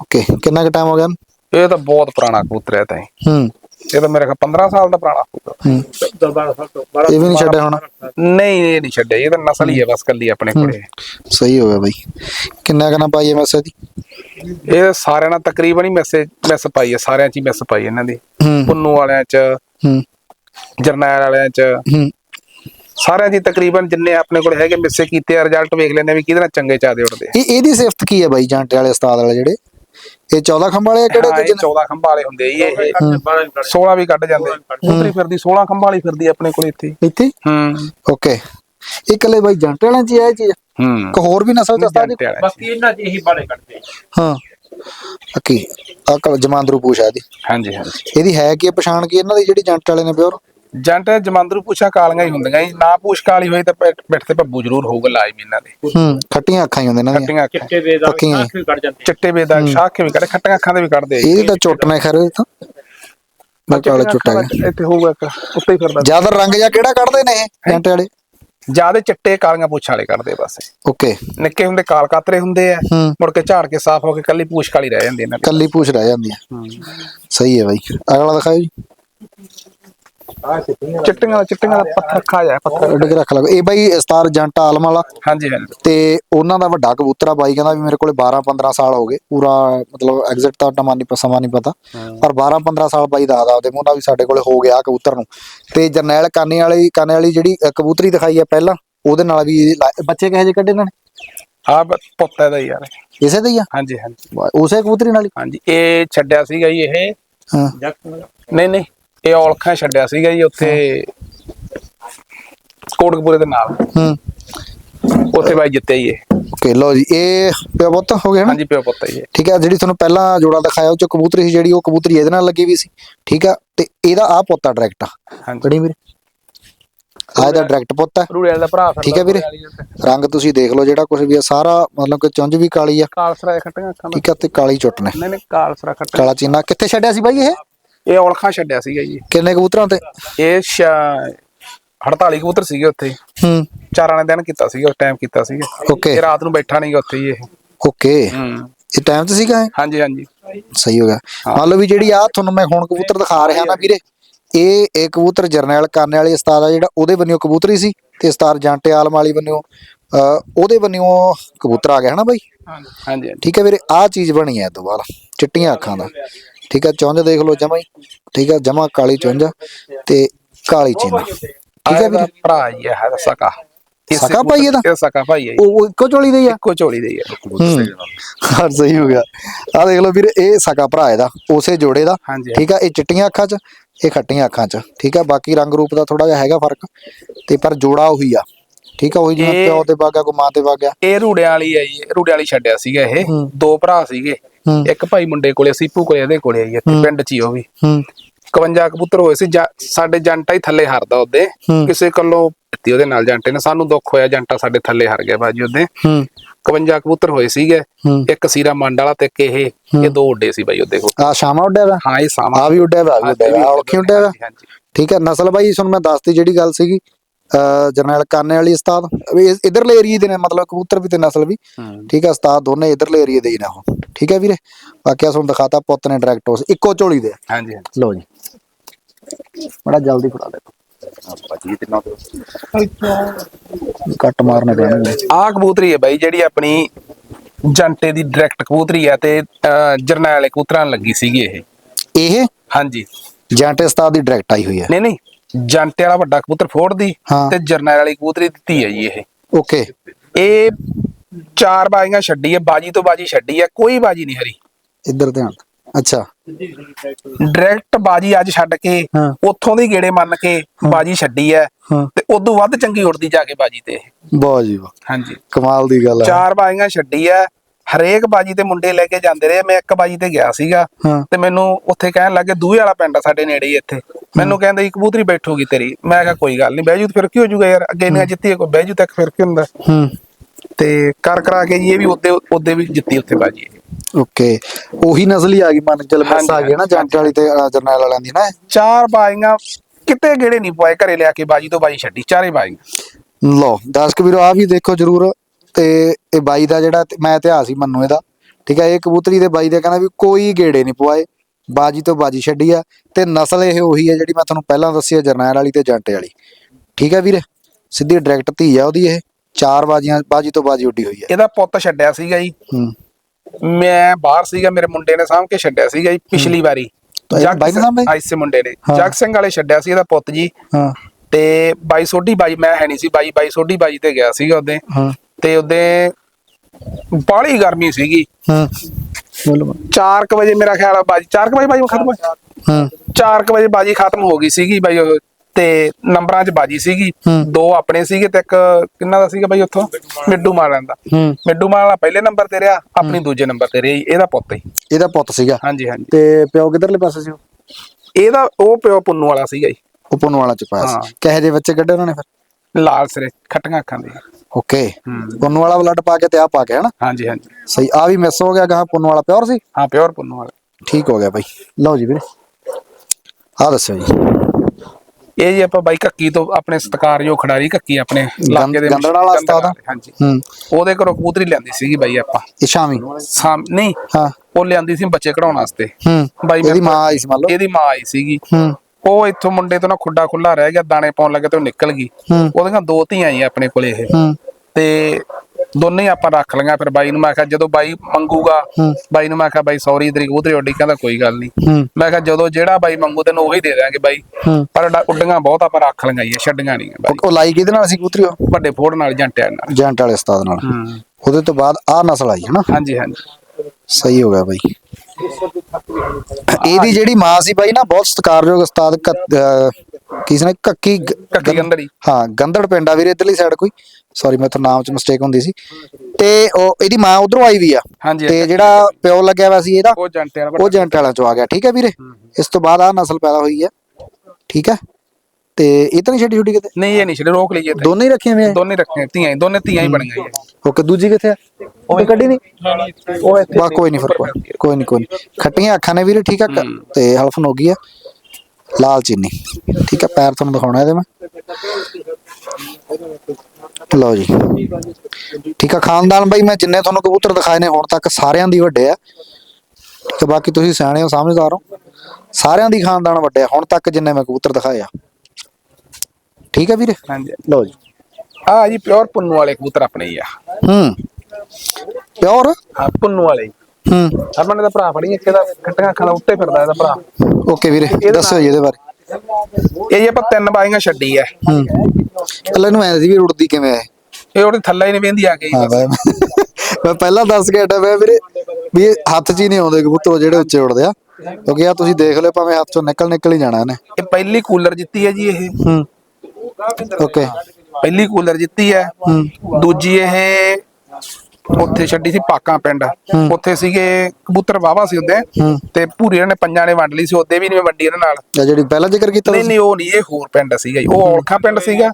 ਓਕੇ ਕਿੰਨਾ ਕੁ ਟਾਈਮ ਹੋ ਗਿਆ? ਇਹ ਤਾਂ ਬਹੁਤ ਪੁਰਾਣਾ ਕਬੂਤਰ ਹੈ ਤਾਂ। ਹੂੰ। ਇਹ ਤਾਂ ਮੇਰੇ ਖਿਆਲ 15 ਸਾਲ ਦਾ ਪੁਰਾਣਾ ਕਬੂਤਰ। ਹੂੰ। ਦਰਬਾਰ ਸਾਹਿਬ ਤੋਂ ਬੜਾ ਇਹ ਵੀ ਨਹੀਂ ਛੱਡਿਆ ਹੋਣਾ? ਨਹੀਂ ਇਹ ਨਹੀਂ ਛੱਡਿਆ। ਇਹ ਤਾਂ ਨਸਲ ਹੀ ਹੈ ਬਸ ਕੱਲੀ ਆਪਣੇ ਕੋਲੇ। ਸਹੀ ਹੋ ਗਿਆ ਬਾਈ। ਕਿੰਨਾ ਕੁ ਨਾ ਪਾਈਏ ਮੈਸੇਜ? ਦੀ ਇਹ ਸਾਰਿਆਂ ਨਾਲ ਤਕਰੀਬਨ ਹੀ ਮੈਸੇਜ ਮੈਸ ਪਾਈ ਹੈ ਸਾਰਿਆਂ 'ਚ ਹੀ ਮੈਸ ਪਾਈ ਇਹਨਾਂ ਦੀ। ਪੁੰਨੂ ਵਾਲਿਆਂ 'ਚ ਹੂੰ। ਜਰਨੈਲ ਵਾਲਿਆਂ 'ਚ। ਹੂੰ। ਸਾਰਿਆਂ ਦੀ ਤਕਰੀਬਨ ਜਿੰਨੇ ਆਪਣੇ ਕੋਲ ਹੈਗੇ ਮਿਸੇ ਕੀਤੇ ਆ ਰਿਜ਼ਲਟ ਵੇਖ ਲੈਂਦੇ ਵੀ ਕਿਹਦੇ ਨਾਲ ਚੰਗੇ ਚਾਦੇ ਉੱਡਦੇ ਆ। ਇਹ ਇਹਦੀ ਸਿਫਤ ਕੀ ਹੈ ਬਾਈ ਜਾਂਟੇ ਵਾਲੇ ਉਸਤਾਦ ਵਾਲੇ ਜਿਹੜੇ? ਇਹ 14 ਖੰਭ ਵਾਲੇ ਆ ਕਿਹੜੇ ਤੇ ਇਹ 14 ਖੰਭਾਂ ਵਾਲੇ ਹੁੰਦੇ ਆ ਜੀ ਇਹ। ਬਾਰਾਂ ਵੀ ਕੱਢ 16 ਵੀ ਕੱਢ ਜਾਂਦੇ ਕਬੂਤਰੀ ਫਿਰਦੀ 16 ਖੰਭਾਂ ਵਾਲੀ ਫਿਰਦੀ ਆਪਣੇ ਕੋਲ ਇੱਥੇ। ਇੱਥੇ? ਹੂੰ। ਓਕੇ। ਇਹ ਇਕੱਲੇ ਬਾਈ ਜਾਂਟੇ ਵਾਲਿਆਂ 'ਚ ਹੀ ਇਹ ਚੀਜ਼ ਹੂੰ। ਕਿ ਹੋਰ ਵੀ ਨਸਲ ਚ ਉਸਤਾਦ ਜੀ? ਜੰਟੇ। ਬਾਕੀ ਇਹਨਾਂ ਚ ਇਹੀ ਬਾੜੇ ਕੱਢਦੇ ਹਾਂ। ਅਕੀ ਅਕਲ ਜਮਾਂਦਰੂ ਪੂਛ ਇਹਦੀ। ਹਾਂਜੀ ਹਾਂਜੀ। ਇਹਦੀ ਹੈ ਕੀ ਪਛਾਣ ਕੀ ਇਹਨਾਂ ਦੀ ਜਿਹੜੀ ਜੰਟ ਵਾਲੇ ਨੇ ਪਿਓਰ? ਜੰਟ ਜਮਾਂਦਰੂ ਪੁੱਛਾਂ ਕਾਲੀਆਂ ਹੀ ਹੁੰਦੀਆਂ ਜੀ। ਨਾ ਪੁੱਛ ਕਾਲੀ ਹੋਈ ਤਾਂ ਪਿੱਠ ਪਿੱਠ ਤੇ ਭੱਬੂ ਜ਼ਰੂਰ ਹੋਊਗਾ ਲਾਜ਼ਮੀ ਇਹਨਾਂ ਦੇ। ਹੂੰ ਖੱਟੀਆਂ ਅੱਖਾਂ ਹੀ ਹੁੰਦੀਆਂ ਇਹਨਾਂ ਦੀਆਂ। ਖੱਟੀਆਂ ਅੱਖਾਂ। ਚਿੱਟੇ ਦਾ ਪੱਕੀਆਂ। ਸ਼ਾਖ ਵੀ ਕੱਢ ਜਾਂਦੇ ਚਿੱਟੇ ਬੇਦਾਗ ਸ਼ਾਖ ਕੇ ਵੀ ਕੱਢੇ ਖੱਟੀਆਂ ਅੱਖਾਂ ਦੇ ਵੀ ਕੱਢਦੇ ਆ ਜੀ। ਇਹਦੇ ਤਾਂ ਚੁੱਟ ਨੇ ਖਰੇ ਤਾਂ। ਮੈਂ ਕਾਲੇ ਚੁੱਟਾ ਦਾ ਇੱਥੇ ਹੋਊਗਾ ਇੱਕ ਉੱਤੇ ਹੀ ਫਿਰਦਾ। ਜ਼ਿਆਦਾ ਰੰਗ ਜਾਂ ਕਿਹੜਾ ਕੱਢਦੇ ਨੇ ਇਹ ਜੰਟ ਵਾਲੇ? ਜਿਆਦੇ ਚਿੱਟੇ ਕਾਲੀਆਂ ਪੁੱਛਾਂ ਵਾਲੇ ਕੱਢਦੇ ਬਸ ਓਕੇ। ਨਿੱਕੇ ਹੁੰਦੇ ਕਾਲ ਕਾਤਰੇ ਹੁੰਦੇ ਆ ਮੁੜ ਕੇ ਝਾੜ ਕੇ ਸਾਫ਼ ਹੋ ਕੇ ਕੱਲੀ ਪੂਛ ਕਾਲੀ ਰਹਿ ਜਾਂਦੀ ਇਹਨਾਂ ਦੀ। ਕੱਲੀ ਪੂਛ ਰਹਿ ਜਾਂਦੀ ਹੈ। ਸਹੀ ਹੈ ਬਾਈ। ਅਗਲਾ ਦਿਖਾਓ ਜੀ। ਚਿੱਟੀਆਂ ਦਾ ਚਿੱਟੀਆਂ ਦਾ ਪੱਥਰ ਖਾ ਜਾਏ ਪੱਥਰ ਉੱਡ ਕੇ ਰੱਖ ਲਓ ਇਹ ਬਾਈ ਸਤਾਰ ਜੰਟ ਆਲਮ ਵਾਲਾ। ਹਾਂਜੀ ਹਾਂਜੀ। ਤੇ ਉਹਨਾਂ ਦਾ ਵੱਡਾ ਕਬੂਤਰ ਆ ਬਾਈ ਕਹਿੰਦਾ ਵੀ ਮੇਰੇ ਕੋਲੇ 12 15 ਸਾਲ ਹੋ ਗਏ। ਪੂਰਾ ਮਤਲਬ ਐਗਜ਼ੈਕਟ ਤਾਂ ਟਮਾ ਨਹੀਂ ਸਮਾਂ ਨਹੀਂ ਪਤਾ। ਪਰ 12 15 ਸਾਲ ਬਾਈ ਦੱਸਦਾ ਉਹਦੇ ਮੂੰਹ ਨਾਲ ਵੀ ਸਾਡੇ ਕੋਲੇ ਹੋ ਗਿਆ ਕਬੂਤਰ ਨੂੰ। ਤੇ ਜਰਨੈਲ ਕਾਨੇ ਵਾਲੀ ਕਾਨੇ ਵਾਲੀ ਜਿਹੜੀ ਕਬੂਤਰੀ ਦਿਖਾਈ ਆ ਪਹਿਲਾਂ ਉਹਦੇ ਨਾਲ ਵੀ ਬੱਚੇ ਕਿਹੋ ਜਿਹੇ ਕੱਢੇ ਇਹਨਾਂ ਨੇ? ਆ ਪੁੱਤ ਇਹਦਾ ਯਾਰ ਇਸੇ ਦੇ ਹੀ ਆ? ਹਾਂਜੀ ਹਾਂਜੀ। ਉਸੇ ਕਬੂਤਰੀ ਨਾਲ ਹੀ? ਹਾਂਜੀ ਇਹ ਛੱਡਿਆ ਸੀਗਾ ਜੀ ਇਹ। ਹਾਂ। ਨਹੀਂ ਨਹੀਂ। ਇਹ ਔਲਖਾਂ ਛੱਡਿਆ ਸੀਗਾ ਜੀ ਉੱਥੇ ਕੋਟਕਪੂਰੇ ਦੇ ਨਾਲ। ਹੂੰ। ਉੱਥੇ ਬਾਈ ਜਿੱਤੇ ਹੀ ਇਹ। ਓਕੇ ਲਓ ਜੀ ਇਹ ਪਿਓ ਪੁੱਤ ਹੋ ਗਿਆ ਨਾ? ਹਾਂਜੀ ਪਿਓ ਪੁੱਤ ਜੀ ਠੀਕ ਹੈ ਜਿਹੜੀ ਤੁਹਾਨੂੰ ਪਹਿਲਾਂ ਜੋੜਾ ਦਿਖਾਇਆ ਉਹ ਚ ਕਬੂਤਰੀ ਸੀ ਜਿਹੜੀ ਉਹ ਕਬੂਤਰੀ ਇਹਦੇ ਨਾਲ ਲੱਗੀ ਵੀ ਸੀ। ਠੀਕ ਆ ਤੇ ਇਹਦਾ ਆ ਪੁੱਤ ਆ ਡਾਇਰੈਕਟ ਹਾਂਜੀ। ਬੜੀ ਵੀਰੇ? ਆ ਇਹਦਾ ਡਾਇਰੈਕਟ ਪੁੱਤ ਆ। ਰੂੜੇ ਵਾਲੇ ਦਾ ਭਰਾ ਠੀਕ ਹੈ ਵੀਰੇ। ਰੰਗ ਤੁਸੀਂ ਦੇਖ ਲਓ ਜਿਹੜਾ ਕੁਝ ਵੀ ਆ ਸਾਰਾ ਮਤਲਬ ਕਿ ਚੁੰਝ ਵੀ ਕਾਲੀ ਆ। ਕਾਲਸਰਾ ਖੱਟੀਆਂ ਅੱਖਾਂ ਦਾ। ਠੀਕ ਆ ਤੇ ਕਾਲੀ ਚੁੱਟ ਨੇ। ਨਹੀਂ ਨਹੀਂ ਕਾਲਸਰਾ ਖੱਟਾ ਕਾਲਾ ਚੀਨਾ ਕਿੱਥੇ ਛੱਡਿਆ ਸੀ ਬਾਈ ਇਹ? ਇਹ ਔਲਖਾਂ ਛੱਡਿਆ ਸੀਗਾ ਜੀ। ਕਿੰਨੇ ਕਬੂਤਰਾਂ ਤੇ? ਇਹ ਸ਼ਾ- 48 ਕਬੂਤਰ ਸੀਗੇ ਉੱਥੇ। ਹੂੰ। ਚਾਰਾਂ ਨੇ ਦਿਨ ਕੀਤਾ ਸੀਗਾ ਉਸ ਟਾਈਮ ਕੀਤਾ ਸੀਗਾ। ਓਕੇ। ਇਹ ਰਾਤ ਨੂੰ ਬੈਠਾ ਨਹੀਂਗਾ ਉੱਥੇ ਹੀ ਇਹ। ਓਕੇ। ਹੂੰ। ਇਹ ਟਾਈਮ ਤੇ ਸੀਗਾ? ਹਾਂਜੀ ਹਾਂਜੀ। ਸਹੀ ਹੋ ਗਿਆ। ਮੰਨ ਲਓ ਵੀ ਜਿਹੜੀ ਆ ਤੁਹਾਨੂੰ ਮੈਂ ਹੁਣ ਕਬੂਤਰ ਦਿਖਾ ਰਿਹਾ ਨਾ ਵੀਰੇ ਇਹ ਇਹ ਕਬੂਤਰ ਜਰਨੈਲ ਕਾਨੇ ਵਾਲੇ ਉਸਤਾਦ ਆ ਜਿਹੜਾ ਉਹਦੇ ਬੰਨਿਓ ਕਬੂਤਰੀ ਸੀ ਤੇ ਉਸਤਾਦ ਜਾਂਟੇ ਆਲਮ ਵਾਲੀ ਬੰਨਿਓ ਉਹਦੇ ਬੰਨਿਓ ਕਬੂਤਰ ਆ ਗਿਆ ਹਨਾ ਬਾਈ? ਹਾਂਜੀ ਹਾਂਜੀ। ਠੀਕ ਹੈ ਵੀਰੇ ਆ ਚੀਜ਼ ਬਣੀ ਹੈ ਦੁਬਾਰਾ ਚਿੱਟੀਆਂ ਅੱਖਾਂ ਦਾ। ਠੀਕ ਹੈ ਚੁੰਝ ਦੇਖ ਲਓ ਜਮਾ ਹੀ। ਠੀਕ ਹੈ ਜਮਾ ਕਾਲੀ ਚੁੰਝ ਆ ਤੇ ਕਾਲੀ ਚੀਨਾ ਠੀਕ ਹੈ ਵੀਰੇ? ਭਰਾ ਜੀ ਹੈ ਸਕਾ। ਸਕਾ ਭਾਈ ਇਹਦਾ? ਇਹ ਸਕਾ ਭਾਈ ਹੈ। ਉਹ ਇੱਕੋ ਝੋਲੀ ਦੇ ਹੀ ਆ? ਇੱਕੋ ਝੋਲੀ ਦੇ ਹੀ ਹੈ ਹੂੰ। ਹਾਂ ਸਹੀ ਹੋ ਗਿਆ। ਆ ਦੇਖ ਲਓ ਵੀਰੇ ਇਹ ਸਕਾ ਭਰਾ ਇਹਦਾ ਉਸੇ ਜੋੜੇ ਦਾ। ਠੀਕ ਆ ਇਹ ਚਿੱਟੀਆਂ ਅੱਖਾਂ 'ਚ ਇਹ ਖੱਟੀਆਂ ਅੱਖਾਂ 'ਚ। ਠੀਕ ਆ ਬਾਕੀ ਰੰਗ ਰੂਪ ਦਾ ਥੋੜਾ ਜਿਹਾ ਹੈਗਾ ਫ਼ਰਕ। ਤੇ ਪਰ ਜੋੜਾ ਉਹੀ ਆ। ਠੀਕ ਆ ਉਹੀ ਜਿਵੇਂ ਪਿਓ ਤੇ ਵਾਗਿਆ ਕੋ ਮਾਂ ਤੇ ਵਾਗਿਆ ਇਹ ਰੂੜਿਆਂ ਵਾਲੀ ਹੈ ਜੀ ਰੂੜਿਆਂ ਵਾਲੀ ਛੱਡਿਆ ਸੀਗਾ ਇਹ। ਦੋ ਭਰਾ ਸੀਗੇ। ਇੱਕ ਭਾਈ ਮੁੰਡੇ ਕੋਲੇ ਸੀਪੂ ਕੋਲੇ ਇਹਦੇ ਕੋਲੇ ਆਈ ਇੱਥੇ ਪਿੰਡ 'ਚ ਹੀ ਉਹ ਵੀ। ਹੂੰ। 51 ਕਬੂਤਰ ਹੋਏ ਸੀ ਸਾਡੇ ਜੰਟਾ ਹੀ ਥੱਲੇ ਹਰਦਾ ਉਹਦੇ। ਕਿਸੇ ਕੱਲੋਂ ਦਿੱਤੀ ਉਹਦੇ ਨਾਲ ਜੰਟੇ ਨੇ ਸਾਨੂੰ ਦੁੱਖ ਹੋਇਆ ਜੰਟਾ ਸਾਡੇ ਥੱਲੇ ਹਰ ਗਿਆ ਬਾਜੀ ਉਹਦੇ। ਹੂੰ। 51 ਕਬੂਤਰ ਹੋਏ ਸੀਗੇ ਇੱਕ ਸੀਰਾ ਮੰਡ ਵਾਲਾ ਤੇ ਇੱਕ ਇਹ ਇਹ ਦੋ ਉੱਡੇ ਸੀ ਬਾਈ ਉਹਦੇ ਕੋਲ। ਆ ਸ਼ਾਮਾ ਉੱਡਿਆ ਵਾ? ਹਾਂ ਇਹ ਸਾਮਾ। ਆ ਵੀ ਉੱਡਿਆ ਵਾ ਆ ਵੀ। ਉੱਡਿਆ ਵਾ ਔਲਖੀ ਉੱਡਿਆ ਵਾ। ਠੀਕ ਹੈ ਨਸਲ ਬਾਈ ਤੁਹਾਨੂੰ ਮੈਂ ਦੱਸਤੀ ਜਿਹੜੀ ਗੱਲ ਸੀਗੀ। ਜਰਨੈਲ ਕਾਨੇ ਵਾਲੀ ਉਸਤਾਦ ਇਧਰਲੇ ਏਰੀਏ ਦੇ ਨੇ ਮਤਲਬ ਕਬੂਤਰ ਵੀ ਤੇ ਨਸਲ ਵੀ। ਠੀਕ ਹੈ ਉਸਤਾਦ ਦੋਨੇ ਇਧਰਲੇ ਏਰੀਏ ਦੇ ਹੀ ਨੇ ਉਹ। ਠੀਕ ਹੈ ਵੀਰੇ? ਬਾਕੀ ਆ ਤੁਹਾਨੂੰ ਦਿਖਾਤਾ ਪੁੱਤ ਨੇ ਡਾਇਰੈਕਟ ਉਸ ਇੱਕੋ ਝੋਲੀ ਦੇ ਹਾਂਜੀ ਹਾਂਜੀ। ਲਓ ਜੀ। ਬੜਾ ਜਲਦੀ ਫੜਾ ਦੇ। ਕੱਟ ਮਾਰਨੇ ਪੈਣਗੇ ਆਹ ਕਬੂਤਰੀ ਹੈ ਬਾਈ ਜਿਹੜੀ ਆਪਣੀ ਜੰਟੇ ਦੀ ਡਾਇਰੈਕਟ ਕਬੂਤਰੀ ਹੈ ਤੇ ਜਰਨੈਲ ਵਾਲੇ ਕਬੂਤਰਾਂ ਲੱਗੀ ਸੀਗੀ ਇਹ। ਇਹ? ਹਾਂਜੀ। ਜਾਂਟੇ ਉਸਤਾਦ ਦੀ ਡਾਇਰੈਕਟ ਆਈ ਹੋਈ ਹੈ। ਨਹੀਂ ਨਹੀਂ ਜੰਟੇ ਵਾਲਾ ਵੱਡਾ ਕਬੂਤਰ ਫੋੜ ਦੀ ਹਾਂ। ਤੇ ਜਰਨੈਲ ਵਾਲੀ ਕਬੂਤਰੀ ਦਿੱਤੀ ਹੈ ਜੀ ਇਹ। ਓਕੇ ਇਹ ਚਾਰ ਬਾਜ਼ੀਆਂ ਛੱਡੀ ਹੈ ਬਾਜੀ ਤੋਂ ਬਾਜੀ ਛੱਡੀ ਹੈ ਕੋਈ ਬਾਜੀ ਨਹੀਂ ਹਰੀ। ਇੱਧਰ ਧਿਆਨ। ਅੱਛਾ। ਡਾਇਰੈਕਟ ਬਾਜੀ ਅੱਜ ਛੱਡ ਕੇ ਹਾਂ। ਉੱਥੋਂ ਦੀ ਗੇੜੇ ਮੰਨ ਕੇ ਬਾਜੀ ਛੱਡੀ ਹੈ ਹਾਂ। ਤੇ ਉਦੋਂ ਵੱਧ ਚੰਗੀ ਉੜਦੀ ਜਾ ਕੇ ਬਾਜੀ ਤੇ। ਬਹੁਤ ਜੀ ਵਾਹ। ਹਾਂਜੀ। ਕਮਾਲ ਦੀ ਗੱਲ ਹੈ। ਚਾਰ ਬਾਜ਼ੀਆਂ ਛੱਡੀ ਹੈ ਹਰੇਕ ਬਾਜੀ ਤੇ ਮੁੰਡੇ ਲੈ ਕੇ ਜਾਂਦੇ ਰਹੇ। ਮੈਂ ਇੱਕ ਬਾਜੀ ਤੇ ਗਿਆ ਸੀਗਾ ਹਾਂ। ਤੇ ਮੈਨੂੰ ਉੱਥੇ ਕਹਿਣ ਲੱਗੇ ਦੂਹੇ ਵਾਲਾ ਪਿੰਡ ਆ ਸਾਡੇ ਨੇੜੇ ਹੀ ਇੱਥੇ। ਮੈਨੂੰ ਕਹਿੰਦੇ ਜੀ ਕਬੂਤਰੀ ਬੈਠੂਗੀ ਤੇਰੀ। ਮੈਂ ਕਿਹਾ ਕੋਈ ਗੱਲ ਨਹੀਂ ਬਹਿ ਜੂ ਤੇ ਫਿਰ ਕੀ ਹੋ ਜੂਗਾ ਯਾਰ ਅੱਗੇ ਨਹੀਂ ਜਿੱਤੀ ਕੋਈ ਬਹਿ ਜੂ ਤੱਕ ਫਿਰ ਕੀ ਹੁੰਦਾ? ਹੂੰ। ਤੇ ਕਰ ਕਰਾ ਕੇ ਜੀ ਇਹ ਵੀ ਉਹਦੇ ਉਹਦੇ ਵੀ ਜਿੱਤੀ ਉੱਥੇ ਬਾਜੀ। ਓਕੇ ਉਹੀ ਨਸਲ ਹੀ ਆ ਗਈ ਮੰਨ ਚੱਲ ਹਾਂਜੀ, ਆ ਗਈ ਨਾ ਜਾਂਟੇ ਵਾਲੀ ਤੇ ਜਰਨੈਲ ਵਾਲਿਆਂ ਦੀ ਨਾ। ਚਾਰ ਬਾਜ਼ੀਆਂ ਕਿਤੇ ਗੇੜੇ ਨਹੀਂ ਪਵਾਏ ਘਰੇ ਲਿਆ ਕੇ ਬਾਜੀ ਤੋਂ ਬਾਜੀ ਛੱਡੀ ਚਾਰੇ ਬਾਜ਼ੀਆਂ। ਲਓ ਦਰਸ਼ਕ ਵੀਰੋ ਆ ਵੀ ਦੇਖੋ ਜਰੂਰ ਤੇ ਇਹ ਬਾਈ ਦਾ ਜਿਹੜਾ ਮੈਂ ਇਤਿਹਾਸ ਹੀ ਮੰਨੂ ਇਹਦਾ। ਠੀਕ ਹੈ ਇਹ ਕਬੂਤਰੀ ਦੇ ਬਾਈ ਦੇ ਕਹਿੰਦਾ ਵੀ ਕੋਈ ਗੇੜੇ ਨਹੀਂ ਪਵਾਏ ਬਾਜੀ ਤੋਂ ਬਾਜੀ ਛੱਡੀ ਆ ਤੇ ਨਸਲ ਇਹ ਉਹੀ ਹੈ ਜਿਹੜੀ ਮੈਂ ਤੁਹਾਨੂੰ ਪਹਿਲਾਂ ਦੱਸੀ ਆ ਜਰਨੈਲ ਵਾਲੀ ਤੇ ਜਾਂਟੇ ਵਾਲੀ। ਠੀਕ ਹੈ ਵੀਰੇ ਸਿੱਧੀ ਡਾਇਰੈਕਟ ਧੀ ਆ ਉਹਦੀ ਇਹ। ਚਾਰ ਬਾਜੀਆਂ ਬਾਜੀ ਤੋਂ ਬਾਜੀ ਉੱਡੀ ਹੋਈ ਹੈ। ਇਹਦਾ ਪੁੱਤ ਛੱਡਿਆ ਸੀਗਾ ਜੀ। ਹੂੰ। ਮੈਂ ਬਾਹਰ ਸੀਗਾ ਮੇਰੇ ਮੁੰਡੇ ਨੇ ਸਾਂਭ ਕੇ ਛੱਡਿਆ ਸੀਗਾ ਜੀ ਪਿਛਲੀ ਵਾਰੀ। ਤਾਂ ਇਹ ਬਾਈ ਨੇ ਸਾਂਭਿਆ? ਆਇਸੇ ਮੁੰਡੇ ਨੇ ਹਾਂ। ਜਗ ਸਿੰਘ ਵਾਲੇ ਛੱਡਿਆ ਸੀ ਇਹਦਾ ਪੁੱਤ ਜੀ। ਹਾਂ। ਤੇ ਬਾਈ ਸੋਢੀ ਬਾਈ ਮੈਂ ਹੈ ਨਹੀਂ ਸੀ ਬਾਈ ਬਾਈ ਸੋਢੀ ਬਾਈ ਤੇ ਗਿਆ ਸੀਗਾ ਉਹਦੇ। ਹਾਂ। ਤੇ ਉਹਦੇ ਬਾਹਲੀ ਗਰਮੀ ਸੀਗੀ। ਹਾਂ। ਬੋਲੋ। 4:00 ਵਜੇ ਮੇਰਾ ਖਿਆਲ ਆ ਬਾਜੀ 4:00 ਵਜੇ ਬਾਜੀ ਖਤਮ ਹੋਈ? ਹਾਂ। 4:00 ਵਜੇ ਬਾਜੀ ਖਤਮ ਹੋ ਗਈ ਸੀਗੀ ਬਾਈ ਉਹ। ਤੇ ਨੰਬਰਾਂ 'ਚ ਬਾਜੀ ਸੀਗੀ। ਦੋ ਆਪਣੇ ਸੀਗੇ ਤੇ ਇੱਕ ਕਿੰਨਾ ਦਾ ਸੀਗਾ ਬਾਈ ਉੱਥੋਂ? ਮਿੱਡੂ ਮਾਰਨ ਦਾ। ਮਿੱਡੂ ਮਾਰਨ ਵਾਲਾ ਪਹਿਲੇ ਨੰਬਰ ਤੇ ਰਿਹਾ ਆਪਣੀ ਦੂਜੇ ਨੰਬਰ ਤੇ ਰਹੀ ਇਹਦਾ ਪੁੱਤ ਹੀ ਇਹਦਾ ਪੁੱਤ ਸੀਗਾ? ਹਾਂਜੀ ਹਾਂਜੀ। ਤੇ ਪਿਓ ਕਿੱਧਰਲੇ ਪਾਸੇ ਸੀ ਉਹ? ਇਹਦਾ ਉਹ ਪਿਓ ਪੁੰਨੂ ਵਾਲਾ ਸੀਗਾ ਜੀ। ਉਪਨ ਵਾਲਾ ਚ ਪਾਇਆ। ਸੀ। ਕਹੇ ਜੇ ਬੱਚੇ ਕੱਢੇ ਉਹਨਾਂ ਨੇ ਫਿਰ? ਲਾਲ ਸਿਰੇ ਖੱਟੀਆਂ ਅੱਖਾਂ ਦੇ। ਓਕੇ। ਪੁੰਨ ਵਾਲਾ ਬਲੱਡ ਪਾ ਕੇ ਤੇ ਆ ਪਾ ਕੇ ਹਨਾ? ਹਾਂਜੀ ਹਾਂਜੀ। ਸਹੀ ਆ ਵੀ ਮਿਸ ਹੋ ਗਿਆ ਗਾਂ ਪੁੰਨ ਵਾਲਾ ਪਿਓਰ ਸੀ? ਹਾਂ ਪਿਓਰ ਪੁੰਨੂ ਵਾਲਾ। ਠੀਕ ਹੋ ਗਿਆ ਬਾਈ। ਲਓ ਜੀ ਵੀਰੇ। ਆ ਦੱਸੋ ਜੀ। ਇਹ ਜੀ ਆਪਾਂ ਬਾਈ ਕੱਕੀ ਤੋਂ ਆਪਣੇ ਸਤਕਾਰਯੋਗ ਖਿਡਾਰੀ ਕੱਕੀ ਆਪਣੇ ਇਲਾਕੇ ਦੇ ਗੰਦੜ ਵਾਲਾ ਉਸਤਾਦ ਆ? ਹਾਂਜੀ। ਹੂੰ। ਉਹਦੇ ਘਰੋਂ ਕਬੂਤਰੀ ਲਿਆਂਦੀ ਸੀਗੀ ਬਾਈ ਆਪਾਂ। ਇਹ ਸ਼ਾਮੀ? ਸਾਮ ਨਹੀਂ ਹਾਂ। ਉਹ ਲਿਆਂਦੀ ਸੀ ਬੱਚੇ ਕਢਾਉਣ ਵਾਸਤੇ। ਹੂੰ। ਬਾਈ ਇਹਦੀ ਮੇਰੇ ਮਾਂ ਆਈ ਸੀ ਮੰਨ ਲਓ। ਇਹਦੀ ਮਾਂ ਆਈ ਸੀਗੀ। ਹੂੰ। ਉਹ ਇੱਥੋਂ ਮੁੰਡੇ ਤੋਂ ਨਾ ਖੁੱਡਾ ਖੁੱਲਾ ਰਹਿ ਗਿਆ ਦਾਣੇ ਪਾਉਣ ਲੱਗੇ ਤੇ ਉਹ ਨਿਕਲ ਗਈ। ਹੂੰ। ਉਹਦੀਆਂ ਦੋ ਧੀਆਂ ਹੀ ਆਪਣੇ ਕੋਲੇ ਇਹ। ਹੂੰ। ਤੇ ਦੋਨੇ ਹੀ ਆਪਾਂ ਰੱਖ ਲਈਆਂ। ਫਿਰ ਬਾਈ ਨੂੰ ਮੈਂ ਕਿਹਾ ਜਦੋਂ ਬਾਈ ਮੰਗੂਗਾ। ਬਾਈ ਨੂੰ ਮੈਂ ਕਿਹਾ ਬਾਈ ਸੌਰੀ ਤੇਰੀ ਕਬੂਤਰੀ ਉੱਡੀ ਕਹਿੰਦਾ ਕੋਈ ਗੱਲ ਨਹੀਂ ਮੈਂ ਕਿਹਾ ਜਦੋਂ ਜਿਹੜਾ ਬਾਈ ਮੰਗੂ ਤੈਨੂੰ ਉਹੀ ਦੇ ਦਿਆਂਗੇ ਬਾਈ। ਪਰ ਉੱਡੀਆਂ ਬਹੁਤ ਆਪਾਂ ਰੱਖ ਲਈਆਂ ਹੀ ਛੱਡੀਆਂ ਨਹੀਂ ਉਹ- ਲਾਈ ਕਿਹਦੇ ਨਾਲ ਸੀ ਕਬੂਤਰੀ ਉਹ? ਵੱਡੇ ਫੋੜ ਨਾਲ ਜੰਟਿਆਂ ਨਾਲ। ਜੈਂਟ ਵਾਲੇ ਉਸਤਾਦ ਨਾਲ। ਉਹਦੇ ਤੋਂ ਬਾਅਦ ਆ ਨਸਲ ਆਈ ਹਨਾ? ਹਾਂਜੀ ਹਾਂਜੀ। ਸਹੀ ਹੋ ਗਿਆ ਬਾਈ। ਇਹਦੀ ਜਿਹੜੀ ਮਾਂ ਸੀ ਬਾਈ ਨਾ ਬਹੁਤ ਸਤਿਕਾਰਯੋਗ ਉਸਤਾਦ ਕ- ਅਹ ਕੀ ਸੀ ਨਾ ਕੱਕੀ ਗ- ਕੱਕੀ ਗੰਦੜੀ। ਹਾਂ ਗੰਦੜ ਪਿੰਡ ਆ ਵੀਰੇ ਇਧਰਲੀ ਸਾਈਡ ਕੋਈ। ਸੌਰੀ ਮੈਂ ਤਾਂ ਨਾਮ ਚ ਮਿਸਟੇਕ ਹੁੰਦੀ ਸੀ। ਤੇ ਉਹ ਇਹਦੀ ਮਾਂ ਉਧਰੋਂ ਆਈ ਵੀ ਆ। ਹਾਂਜੀ ਤੇ ਜਿਹੜਾ ਪਿਓ ਲੱਗਿਆ ਹੋਇਆ ਸੀ ਇਹਦਾ ਉਹ ਜੰਟੇ ਵਾਲਾ ਉਹ ਜੈਂਟ ਵਾਲਾਂ ਚੋਂ ਆ ਗਿਆ ਠੀਕ ਹੈ ਵੀਰੇ? ਇਸ ਤੋਂ ਬਾਅਦ ਆ ਨਸਲ ਪੈਦਾ ਹੋਈ ਹੈ ਠੀਕ ਹੈ? ਤੇ ਇਹ ਤਾਂ ਨਹੀਂ ਛੱਡੀ ਛੁੱਟੀ ਕਿਤੇ? ਨਹੀਂ ਇਹ ਨਹੀਂ ਛੜੇ ਰੋਕ ਲਈਏ ਦੋਨੇ ਹੀ ਰੱਖੀਆਂ ਹੋਈਆਂ? ਦੋਨੇ ਰੱਖੇ ਧੀਆਂ ਹੀ ਦੋਨੇ ਧੀਆਂ ਹੀ ਬਣੀਆਂ ਜੀ ਓਕੇ ਦੂਜੀ ਕਿੱਥੇ ਆ? ਉਹ ਕੱਢੀ ਨਹੀਂ? ਉਹ ਇੱਥੇ। ਬਾ ਕੋਈ ਨਹੀਂ ਫ਼ਰਕ ਕੋਈ- ਕੋਈ ਨਹੀਂ ਕੋਈ ਨਹੀਂ। ਖੱਟੀਆਂ ਅੱਖਾਂ ਨੇ ਵੀਰੇ ਠੀਕ ਆ ਕ- ਤੇ ਹਲਫਨ ਹੋ ਗਈ ਆ ਲਾਲ ਚੀਨੀ। ਠੀਕ ਆ ਪੈਰ ਤੁਹਾਨੂੰ ਦਿਖਾਉਣਾ ਇਹਦੇ ਮੈਂ। ਲਓ ਜੀ। ਠੀਕ ਆ ਖਾਨਦਾਨ ਬਾਈ ਮੈਂ ਜਿੰਨੇ ਤੁਹਾਨੂੰ ਕਬੂਤਰ ਦਿਖਾਏ ਨੇ ਹੁਣ ਤੱਕ ਸਾਰਿਆਂ ਦੀ ਵੱਡੇ ਆ। ਤੇ ਬਾਕੀ ਤੁਸੀਂ ਸਿਆਣੇ ਹੋ ਸਮਝਦਾਰ ਹੋ। ਸਾਰਿਆਂ ਦੀ ਖਾਨਦਾਨ ਵੱਡੇ ਆ ਹੁਣ ਤੱਕ ਜਿੰਨੇ ਮੈਂ ਕਬੂਤਰ ਦਿਖਾਏ ਆ। ਠੀਕ ਆ ਵੀਰੇ? ਹਾਂਜੀ। ਲਓ ਜੀ। ਆ ਜੀ ਪਿਓਰ ਪੁੰਨੂ ਵਾਲੇ ਕਬੂਤਰ ਆਪਣੇ ਹੀ ਆ। ਹੂੰ। ਪਿਓਰ? ਹਾਂ ਪੁੰਨੂ ਵਾਲੇ। ਹੀ। ਹਰਮਨ ਦਾ ਭਰਾ ਫੜੀ ਇੱਕ ਦਾ ਖੱਟੀਆਂ ਅੱਖਾਂ ਦਾ ਉੱਤੇ ਫਿਰਦਾ ਇਹਦਾ ਭਰਾ। ਓਕੇ ਵੀਰੇ ਦੱਸਿਓ ਜੀ ਇਹਦੇ ਬਾਰੇ। ਇਹ ਜੀ ਆਪਾਂ ਤਿੰਨ ਬਾਈਆਂ ਛੱਡੀ ਐ। ਹੂੰ। ਪਹਿਲਾਂ ਨੂੰ ਐਂ ਸੀ ਵੀ ਉੜਦੀ ਕਿਵੇਂ ਹੈ ਇਹ ਉਹਦੇ ਥੱਲੇ ਹੀ ਨਹੀਂ ਵੇਂਦੀ ਆ ਗਈ ਹਾਂ ਬਾਈ ਮੈਂ ਪਹਿਲਾਂ ਦੱਸ ਕੇ ਹਟਿਆ ਮੈਂ ਵੀਰੇ ਵੀ ਇਹ ਹੱਥ 'ਚ ਹੀ ਨਹੀਂ ਆਉਂਦੇ ਕਬੂਤਰ ਜਿਹੜੇ ਉੱਚੇ ਉੜਦੇ ਆ। ਕਿਉਂਕਿ ਆ ਤੁਸੀਂ ਦੇਖ ਲਿਓ ਭਾਵੇਂ ਹੱਥ 'ਚੋਂ ਨਿਕਲ ਨਿਕਲ ਹੀ ਜਾਣਾ ਇਹਨੇ। ਇਹ ਪਹਿਲੀ ਕੂਲਰ ਜਿੱਤੀ ਹੈ ਜੀ ਇਹ। ਹੂੰ। ਓਕੇ। ਪਹਿਲੀ ਕੂਲਰ ਜਿੱਤੀ ਹੈ। ਦੂਜੀ ਇਹ ਉੱਥੇ ਛੱਡੀ ਸੀ ਪਾਕਾਂ ਪਿੰਡ। ਉੱਥੇ ਸੀਗੇ ਕਬੂਤਰ ਵਾਵਾ ਸੀ ਉਹਦੇ ਤੇ ਭੂਰੀ ਨੇ ਪੰਜਾਂ ਨੇ ਵੰਡ ਲਈ ਸੀ ਉਹਦੇ ਵੀ ਨਹੀਂ ਵੰਡੀ ਇਹਨਾਂ ਨਾਲ। ਇਹ ਜਿਹੜੀ ਪਹਿਲਾਂ ਜ਼ਿਕਰ ਕੀਤਾ ਨਹੀਂ ਨਹੀਂ ਉਹ ਨਹੀਂ ਇਹ ਹੋਰ ਪਿੰਡ ਸੀਗਾ ਉਹ ਔਲਖਾ ਪਿੰਡ ਸੀਗਾ।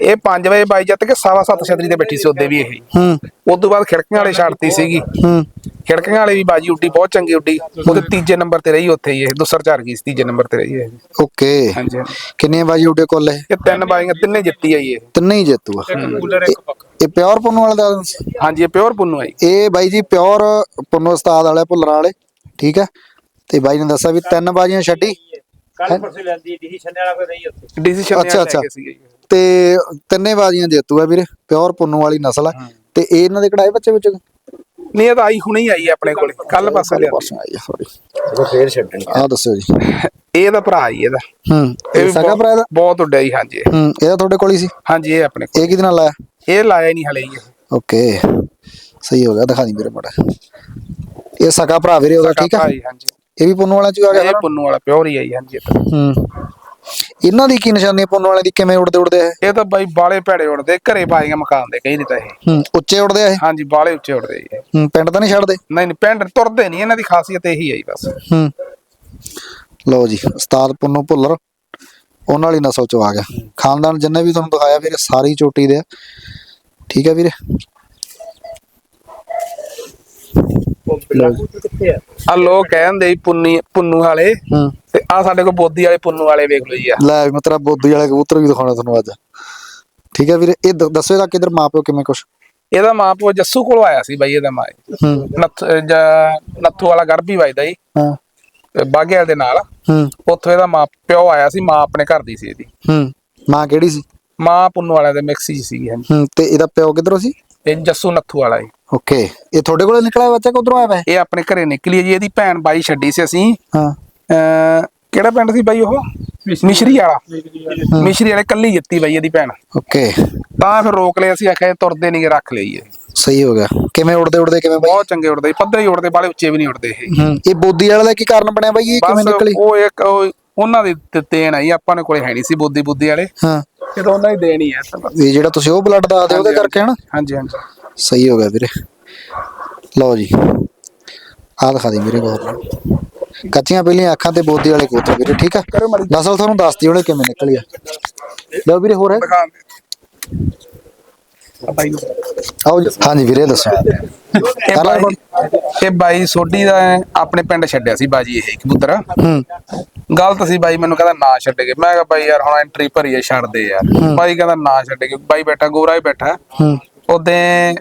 ਇਹ 5 ਵਜੇ ਬਾਈ ਜੱਤ ਕੇ ਸਵਾ ਸੱਤ ਛਤਰੀ ਤੇ ਬੈਠੀ ਸੀ ਉਹਦੇ ਵੀ ਇਹ। ਹੂੰ। ਉਸ ਤੋਂ ਬਾਅਦ ਖਿੜਕੀਆਂ ਵਾਲੇ ਛੱਡਤੀ ਸੀਗੀ। ਹੂੰ। ਖਿੜਕੀਆਂ ਵਾਲੇ ਵੀ ਬਾਜੀ ਉੱਡੀ ਬਹੁਤ ਚੰਗੀ ਉੱਡੀ। ਉਹਦੇ ਤੀਜੇ ਨੰਬਰ ਤੇ ਰਹੀ ਉੱਥੇ ਹੀ ਇਹ ਦੁਸਰ ਝੜ ਗਈ ਸੀ ਤੀਜੇ ਨੰਬਰ ਤੇ ਰਹੀ ਇਹ। ਓਕੇ। ਹਾਂਜੀ। ਕਿੰਨੇ ਬਾਜੀ ਉੱਡੇ ਕੋਲ ਇਹ? ਤਿੰਨ ਬਾਈਆਂ ਤਿੰਨੇ ਜਿੱਤੀ ਆਈ ਇਹ। ਤਿੰਨੇ ਹੀ ਜੇਤੂ ਆ ਕੂਲਰ ਇੱਕ ਪੱਕਾ। ਇਹ ਪਿਓਰ ਪੁੰਨੂ ਵਾਲੇ ਦਾ ਹਾਂਜੀ ਇਹ ਪਿਓਰ ਪੁੰਨੂ ਆਈ ਇਹ ਬਾਈ ਜੀ ਪਿਓਰ ਪੁੰਨੂ ਉਸਤਾਦ ਵਾਲੇ ਭੁੱਲਰਾਂ ਵਾਲੇ ਠੀਕ ਹੈ? ਤੇ ਬਾਈ ਨੇ ਦੱਸਿਆ ਵੀ ਤਿੰਨ ਬਾਜੀਆਂ ਛੱਡੀ। ਕੱਲ ਪਰਸੋਂ ਲੈਂਦੀ ਡੀ ਛੰਨੇ ਵਾਲਾ ਕੋਈ ਰਹੀ ਉੱਥੇ। ਡਿਸੀਸ਼ਨ ਅੱਛਾ, ਅੱਛਾ। ਤੇ ਤਿੰਨੇ ਬਾਜੀਆਂ ਜੇਤੂ ਆ ਵੀਰੇ ਪਿਓਰ ਪੁੰਨੂ ਵਾਲੀ ਨਸਲ ਆ। ਤੇ ਇਹ ਇਹਨਾਂ ਦੇ ਕਢਾਏ ਬੱਚੇ ਵਿੱਚ? ਨਹੀਂ ਇਹ ਤਾਂ ਆਈ ਹੁਣੇ ਹੀ ਆਈ ਹੈ ਆਪਣੇ ਕੋਲੇ। ਕੱਲ ਪਾਸੇ ਲਿਆ ਪਰਸੋਂ ਆਈ ਆ ਸੌਰੀ ਉਹ ਫੇਰ ਛੱਡਣੀ। ਆ ਦੱਸਿਓ ਜੀ। ਇਹ ਤਾਂ ਭਰਾ ਹੀ ਇਹਦਾ। ਹੂੰ ਇਹ ਇਹ ਵੀ ਸਗਾ ਬਹੁਤ- ਭਰਾ ਦਾ ਬਹੁਤ ਉੱਡਿਆ ਹੀ ਹਾਂਜੀ। ਹੂੰ ਇਹਦਾ ਤੁਹਾਡੇ ਕੋਲ ਹੀ ਸੀ? ਹਾਂਜੀ ਇਹ ਆਪਣੇ ਇਹ ਕਿਹਦੇ ਨਾਲ ਆਇਆ? ਕੋਲ ਇਹ ਲਾਇਆ ਹੀ ਨਹੀਂ ਹਲੇ ਇਹ। ਓਕੇ ਸਹੀ ਹੋ ਗਿਆ ਦਿਖਾ ਦੀ ਮੇਰੇ ਮੜਾ ਇਹ ਸਗਾ ਭਰਾ ਵੀਰੇ ਉਹਦਾ ਠੀਕ ਆ? ਹਾਂਜੀ। ਇਹ ਵੀ ਪੁੰਨੂ ਵਾਲਾ ਚ ਹੀ ਆ ਗਿਆ ਇਹ? ਪੁੰਨੂ ਵਾਲਾ ਪਿਓਰ ਹੀ ਆਈ ਹਾਂਜੀ ਇਹ ਤਾਂ। ਹੂੰ। ਇਹਨਾਂ ਦੀ ਕੀ ਨਿਸ਼ਾਨੀ ਪੁੰਨੂ ਵਾਲੇ ਦੀ? ਕਿਵੇਂ ਉੜਦੇ ਉੜਦੇ ਇਹ? ਇਹ ਤਾਂ ਬਾਈ ਬਾਲੇ ਭੈੜੇ ਉੱਡਦੇ ਘਰੇ ਪਾਈਆਂ ਮਕਾਨ ਦੇ ਕਈ ਨਹੀਂ ਤਾਂ ਇਹ। ਹੂੰ ਉੱਚੇ ਉੜਦੇ ਆ ਇਹ? ਹਾਂਜੀ ਬਾਲੇ ਉੱਚੇ ਉੱਡਦੇ ਜੀ ਇਹ। ਹੂੰ ਪਿੰਡ ਤਾਂ ਨਹੀਂ ਛੱਡਦੇ? ਨਹੀਂ ਨਹੀਂ ਪਿੰਡ ਤੁਰਦੇ ਨਹੀਂ ਇਹਨਾਂ ਦੀ ਖਾਸੀਅਤ ਇਹੀ ਹੈ ਜੀ ਬਸ। ਹੂੰ। ਲਓ ਜੀ ਉਸਤਾਦ ਪੁੰਨੂ ਭੁੱਲਰ ਉਹਨਾਂ ਵਾਲੀ ਨਸਲ ਚੋਂ ਆ ਗਿਆ। ਖਾਨਦਾਨ ਜਿੰਨੇ ਵੀ ਤੁਹਾਨੂੰ ਦਿਖਾਇਆ ਵੀਰੇ ਸਾਰੀ ਚੋਟੀ ਦੇ ਆ। ਠੀਕ ਹੈ ਵੀਰੇ? ਆ ਲੋਕ ਕਹਿੰਦੇ ਪੁੰਨੀ ਪੁੰਨੂ ਵਾਲੇ। ਤੇ ਆ ਸਾਡੇ ਕੋਲ ਬੋਦੀ ਵਾਲੇ ਪੁੰਨੂ ਵਾਲੇ ਵੇਖ ਲਓ ਜੀ ਆ ਲੈ ਵੀ ਮੈਂ ਤੇਰਾ ਬੋਦੀ ਵਾਲੇ ਕਬੂਤਰ ਵੀ ਦਿਖਾਉਣਾ ਤੁਹਾਨੂੰ ਅੱਜ। ਠੀਕ ਹੈ ਵੀਰੇ ਇਹ ਦ- ਦੱਸੋ ਇਹਦਾ ਕਿਧਰ ਮਾਪਿਓ ਕਿਵੇਂ ਕੁਛ ਇਹਦਾ ਮਾਂ ਪਿਓ ਜੱਸੂ ਕੋਲ ਆਇਆ ਸੀ ਬਾਈ ਇਹਦਾ ਮਾਂ। ਨੱਥ ਵਾਲਾ ਗਰਭੀ ਵੱਜਦਾ ਜੀ। ਹਾਂ। ਬਾਗੇਲ ਦੇ ਨਾਲ। ਹੂੰ। ਉੱਥੋਂ ਇਹਦਾ ਮਾਂ ਪਿਓ ਆਇਆ ਸੀ ਮਾਂ ਆਪਣੇ ਘਰ ਦੀ ਸੀ ਇਹਦੀ। ਹੂੰ। ਮਾਂ ਕਿਹੜੀ ਸੀ? ਮਾਂ ਪੁੰਨੂ ਵਾਲਿਆਂ ਦੇ ਮਿਕਸ ਹੀ ਸੀਗੀ ਹਾਂਜੀ। ਹੂੰ ਤੇ ਇਹਦਾ ਪਿਓ ਕਿਧਰੋਂ ਸੀ? ਇਹ ਜੱਸੂ ਨੱਥੂ ਵਾਲਾ ਜੀ ਓਕੇ ਇਹ ਤੁਹਾਡੇ ਕੋਲੇ ਨਿਕਲਿਆ ਬੱਚਾ ਕਿਧਰੋਂ ਆਇਆ ਵੇ? ਇਹ ਆਪਣੇ ਘਰੇ ਨਿਕਲੀ ਹੈ ਜੀ ਇਹਦੀ ਭੈਣ ਬਾਈ ਛੱਡੀ ਸੀ ਅਸੀਂ। ਹਾਂ। ਕਿਹੜਾ ਪਿੰਡ ਸੀ ਬਾਈ ਉਹ? ਮਿਸ਼ਰੀ ਵਾਲਾ। ਮਿਸ਼ਰੀ ਵਾਲੇ ਕੱਲੀ ਜਿੱਤੀ ਬਾਈ ਇਹਦੀ ਭੈਣ। ਓਕੇ। ਤਾਂ ਫਿਰ ਰੋਕ ਲਿਆ ਅਸੀਂ ਆਖਿਆ ਤੁਰਦੇ ਨਹੀਂ ਰੱਖ ਲਈ ਇਹ ਸਹੀ ਹੋ ਗਿਆ। ਕਿਵੇਂ ਉੜਦੇ ਉੜਦੇ ਕਿਵੇਂ ਬਾਈ? ਬਹੁਤ ਚੰਗੇ ਉੱਡਦੇ ਸੀ, ਪੱਧਰੇ ਹੀ ਉੱਡਦੇ ਬਾਲੇ ਉੱਚੇ ਵੀ ਨਹੀਂ ਉੱਡਦੇ ਇਹ। ਹੂੰ ਇਹ ਬੋਦੀ ਵਾਲੇ ਦਾ ਕੀ ਕਾਰਨ ਬਣਿਆ ਬਾਈ ਇਹ ਕਿਵੇਂ ਨਿਕਲੀ? ਉਹ ਇੱਕ ਉਹ- ਉਹਨਾਂ ਦੀ ਤੇ- ਦੇਣ ਆਈ ਆਪਾਂ ਨੇ ਕੋਲੇ ਹੈ ਨਹੀਂ ਸੀ ਬੁੱਧੀ ਬੁੱਧੀ ਵਾਲੇ। ਹਾਂ। ਤਾਂ ਉਹਨਾਂ ਦੀ ਦੇਣ ਹੀ ਹੈ ਤਾਂ। ਇਹ ਜਿਹੜਾ ਤੁਸੀਂ ਉਹ ਬਲੱਡ ਦੱਸਦੇ ਉਹਦੇ ਕਰਕੇ ਹਨਾ? ਹਾਂਜੀ ਹਾਂਜੀ। ਸਹੀ ਹੋ ਗਿਆ ਵੀਰੇ। ਲਓ ਜੀ। ਆਹ ਦਿਖਾ ਦੇ ਵੀਰੇ ਗੌਰ ਨਾਲ ਕੱਚੀਆਂ ਪਹਿਲੀਆਂ ਅੱਖਾਂ ਤੇ ਬੋਦੀ ਵਾਲੇ ਕਬੂਤਰ ਵੀਰੇ ਠੀਕ ਆ? ਨਸਲ ਤੁਹਾਨੂੰ ਦੱਸਦੀ ਉਹਨੇ ਕਿਵੇਂ ਨਿਕਲੀ ਆ। ਲਓ ਵੀਰੇ ਹੋਰ ਹੈ? ਦੇ। ਆਓ ਜੀ। ਹਾਂਜੀ ਵੀਰੇ ਦੱਸੋ। ਇਹ ਕਰ ਬਾਈ ਇਹ ਬਾਈ ਸੋਢੀ ਦਾ ਆਪਣੇ ਪਿੰਡ ਛੱਡਿਆ ਸੀ ਬਾਜੀ ਇਹ ਕਬੂਤਰ ਹੂੰ। ਗਲਤ ਸੀ ਬਾਈ ਮੈਨੂੰ ਕਹਿੰਦਾ ਨਾ ਛੱਡੇਗੇ ਮੈਂ ਕਿਹਾ ਬਾਈ ਯਾਰ ਹੁਣ ਐਂਟਰੀ ਭਰੀ ਹੈ ਛੱਡ ਦੇ ਯਾਰ। ਬਾਈ ਕਹਿੰਦਾ ਨਾ ਛੱਡੇਗੇ ਬਾਈ ਬੈਠਾ ਗੋਰਾ ਹੀ ਬੈਠਾ। ਹੂੰ। ਉਹਦੇ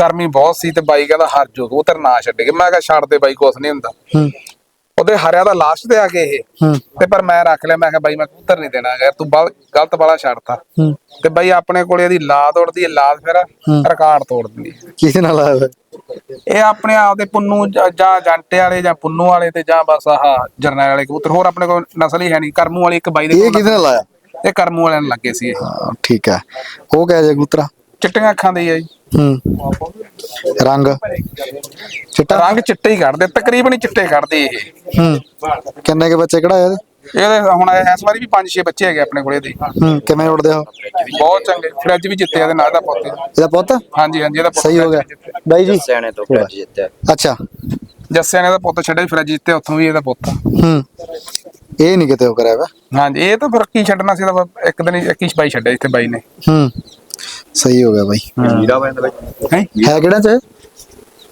ਗਰਮੀ ਬਹੁਤ ਸੀ ਤੇ ਬਾਈ ਕਹਿੰਦਾ ਹਰ ਜੋ ਕਬੂਤਰ ਨਾ ਛੱਡੇਗੇ ਮੈਂ ਕਿਹਾ ਛੱਡ ਦੇ ਬਾਈ ਕੁਛ ਨਹੀਂ ਹੁੰਦਾ। ਹੂੰ। ਉਹਦੇ ਹਰਿਆ ਦਾ ਲਾਸਟ ਤੇ ਆ ਕੇ ਇਹ। ਤੇ ਪਰ ਮੈਂ ਰੱਖ ਲਿਆ ਮੈਂ ਕਿਹਾ ਬਾਈ ਮੈਂ ਕਬੂਤਰ ਨਹੀਂ ਦੇਣਾ ਯਾਰ ਤੂੰ ਬਲ ਗਲਤ ਵਾਲਾ ਛੱਡਤਾ। ਤੇ ਬਾਈ ਆਪਣੇ ਕੋਲੇ ਇਹਦੀ ਲਾਤ ਉੜਦੀ ਹੈ ਲਾਤ ਫਿਰ ਰਿਕਾਰਡ ਤੋੜ ਦਿੰਦੀ। ਕਿਹਦੇ ਨਾਲ? ਇਹ? ਆਪਣੇ ਆਪ ਦੇ ਪੁੰਨੂ ਜਾਂ ਜਾਂਟੇ ਵਾਲੇ ਜਾਂ ਪੁੰਨੂ ਵਾਲੇ ਤੇ ਜਾਂ ਬਸ ਆਹ ਜਰਨੈਲ ਵਾਲੇ ਕਬੂਤਰ ਹੋਰ ਆਪਣੇ ਕੋਲ ਨਸਲ ਹੀ ਹੈ ਨਹੀਂ ਕਰਮੂ ਵਾਲੇ ਇੱਕ ਬਾਈ ਦੇ ਇਹ ਕਿਹਦੇ ਨਾਲ ਆਇਆ? ਇਹ ਕਰਮੂ ਵਾਲਿਆਂ ਨੂੰ ਲੱਗੇ ਸੀ ਇਹ। ਠੀਕ ਹੈ। ਉਹ ਕਹਿ ਜੇ ਕਬੂਤਰਾ ਚਿੱਟੀਆਂ ਅੱਖਾਂ ਦੇ ਹੀ ਆ ਜੀ। ਹੂੰ। ਰੰਗ? ਚਿੱਟਾ? ਰੰਗ ਚਿੱਟੇ ਹੀ ਕੱਢਦੇ ਤਕਰੀਬਨ ਹੀ ਚਿੱਟੇ ਕੱਢਦੇ ਇਹ। ਹੂੰ। ਕਿੰਨੇ ਕੇ ਬੱਚੇ ਕਢਾਏ ਇਹਦੇ ਇਹਦੇ ਹੁਣ ਇਸ ਵਾਰੀ ਵੀ 5-6 ਬੱਚੇ ਹੈਗੇ ਆਪਣੇ ਕੋਲੇ ਦੇ ਹੂੰ ਕਿਵੇਂ ਉੜਦੇ ਹੋ ਬਹੁਤ ਚੰਗੇ ਫ੍ਰਿਜ ਵੀ ਜਿੱਤੇ ਇਹਦੇ ਨਾਲ ਦਾ ਪੁੱਤ। ਇਹਦਾ ਪੁੱਤ? ਹਾਂਜੀ ਹਾਂਜੀ ਇਹਦਾ ਪੁੱਤ ਸਹੀ ਹੋ ਗਿਆ। ਬਾਈ ਜੀ? ਸਿਆਣੇ ਤੋਂ ਫ੍ਰਿਜ ਜਿੱਤਿਆ। ਅੱਛਾ। ਜੱਸਿਆਂ ਨੇ ਦਾ ਪੁੱਤ ਛੱਡਿਆ ਫ੍ਰਿਜ ਜਿੱਤੇ ਉੱਥੋਂ ਵੀ ਇਹਦਾ ਪੁੱਤ। ਹੂੰ। ਇਹ ਨਹੀਂ ਕਿਤੇ ਉਹ ਕਰਿਆ ਵਾ। ਹਾਂਜੀ ਇਹ ਤਾਂ ਫਿਰ ਕੀ ਛੱਡਣਾ ਸੀ ਇਹਦਾ ਇੱਕ ਦਿਨ ਹੀ- ਇੱਕ ਹੀ ਬਾਈ ਛੱਡਿਆ ਇੱਥੇ ਬਾਈ ਨੇ। ਹੂੰ। ਸਹੀ ਹੋ ਗਿਆ ਬਾਈ। ਵਿੱਚ ਹੈਂ? ਹੈ ਕਿਹੜਾ ਚ?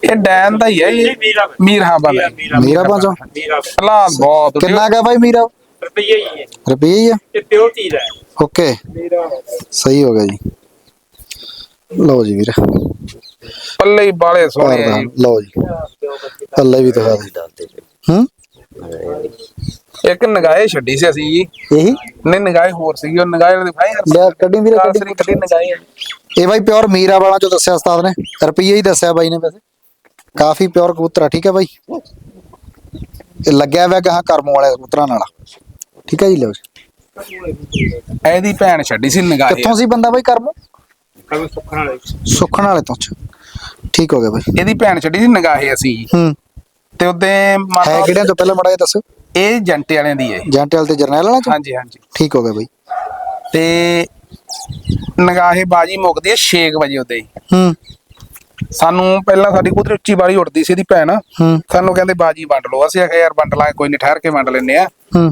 ਇਹ ਡੈਨ ਦਾ ਹੀ ਹੈ ਇਹ ਮੀਰਾ ਹਾਂ ਬਾਲਾ ਮੀਰਾ ਮੀਰਾ ਭਲਾ ਬਹੁਤ ਕਿੰਨਾ ਗਿਆ ਬਾਈ ਮੀਰਾ? ਰੁਪਈਆ ਹੀ ਹੈ। ਰੁਪਈਆ ਹੀ ਆ ਇਹ ਪਿਓਰ ਚੀਜ਼ ਹੈ। ਓਕੇ। ਮੀਰਾ ਸਹੀ ਹੋ ਗਿਆ ਜੀ। ਲਓ ਜੀ ਵੀਰ। ਪੱਲੇ ਹੀ ਬਾਲੇ ਸੋਹਣੇ ਆ ਲਓ ਜੀ। ਪੱਲੇ ਵੀ ਦਿਖਾ ਦੇ। ਹੂੰ? ਇੱਕ ਨਗਾਏ ਛੱਡੀ ਸੀ ਅਸੀਂ ਜੀ। ਇਹੀ? ਨਹੀਂ ਨਗਾਏ ਹੋਰ ਸੀਗੀ ਉਹ ਨਗਾਏ ਵਾਲੇ ਦਿਖਾਈ ਲੈ ਕੱਢੀ ਵੀਰੇ ਕੱਢੀ। ਨਗਾਏ ਇਹ ਬਾਈ ਪਿਓਰ ਮੀਰਾ ਵਾਲਾ ਜੋ ਦੱਸਿਆ ਉਸਤਾਦ ਨੇ। ਰੁਪਈਆ ਹੀ ਦੱਸਿਆ ਬਾਈ ਨੇ ਵੈਸੇ। ਕਾਫੀ ਪਿਓਰ ਕਬੂਤਰ ਆ ਠੀਕ ਹੈ ਬਾਈ? ਇਹ ਲੱਗਿਆ ਹੋਇਆ ਗਾਹਾਂ ਕਰਮੋਂ ਵਾਲੇ ਕਬੂਤਰਾਂ ਨਾਲ। ਠੀਕ ਹੈ ਜੀ ਲਓ ਜੀ। ਇਹਦੀ ਭੈਣ ਛੱਡੀ ਸੀ ਨਗਾਏ ਕਿੱਥੋਂ ਸੀ ਬੰਦਾ ਬਾਈ ਕਰਮੋਂ? ਸੁੱਖਣ ਵਾਲੇ। ਸੁੱਖਣ ਵਾਲੇ ਤੋਂ। ਠੀਕ ਹੋ ਗਿਆ ਬਾਈ। ਇਹਦੀ ਭੈਣ ਛੱਡੀ ਸੀ ਨਗਾਹੇ ਅਸੀਂ। ਹੂੰ। ਤੇ ਉਹਦੇ ਹੈ ਕਿਹੜਿਆਂ ਤੋਂ? ਪਹਿਲਾਂ ਮੜਾ ਦੱਸੋ। ਇਹ ਜੰਟੇ ਵਾਲਿਆਂ ਦੀ ਹੈ ਜੈਂਟਲ ਤੇ ਜਰਨੈਲ ਵਾਲਾ ਚ? ਹਾਂਜੀ ਹਾਂਜੀ। ਠੀਕ ਹੋ ਗਿਆ ਬਾਈ। ਤੇ ਨਗਾਹੇ ਬਾਜੀ ਮੁੱਕਦੀ ਹੈ 6 ਵਜੇ ਉਹਦੇ। ਹੂੰ। ਸਾਨੂੰ ਪਹਿਲਾਂ ਸਾਡੀ ਕਬੂਤਰੀ ਉੱਚੀ ਵਾਲੀ ਉੱਡਦੀ ਸੀ ਇਹਦੀ ਭੈਣ। ਸਾਨੂੰ ਕਹਿੰਦੇ ਬਾਜੀ ਵੰਡ ਲਓ। ਅਸੀਂ ਆਖਿਆ ਯਾਰ ਵੰਡ ਲਾਂਗੇ ਕੋਈ ਨਹੀਂ ਠਹਿਰ ਕੇ ਵੰਡ ਲੈਨੇ ਆ।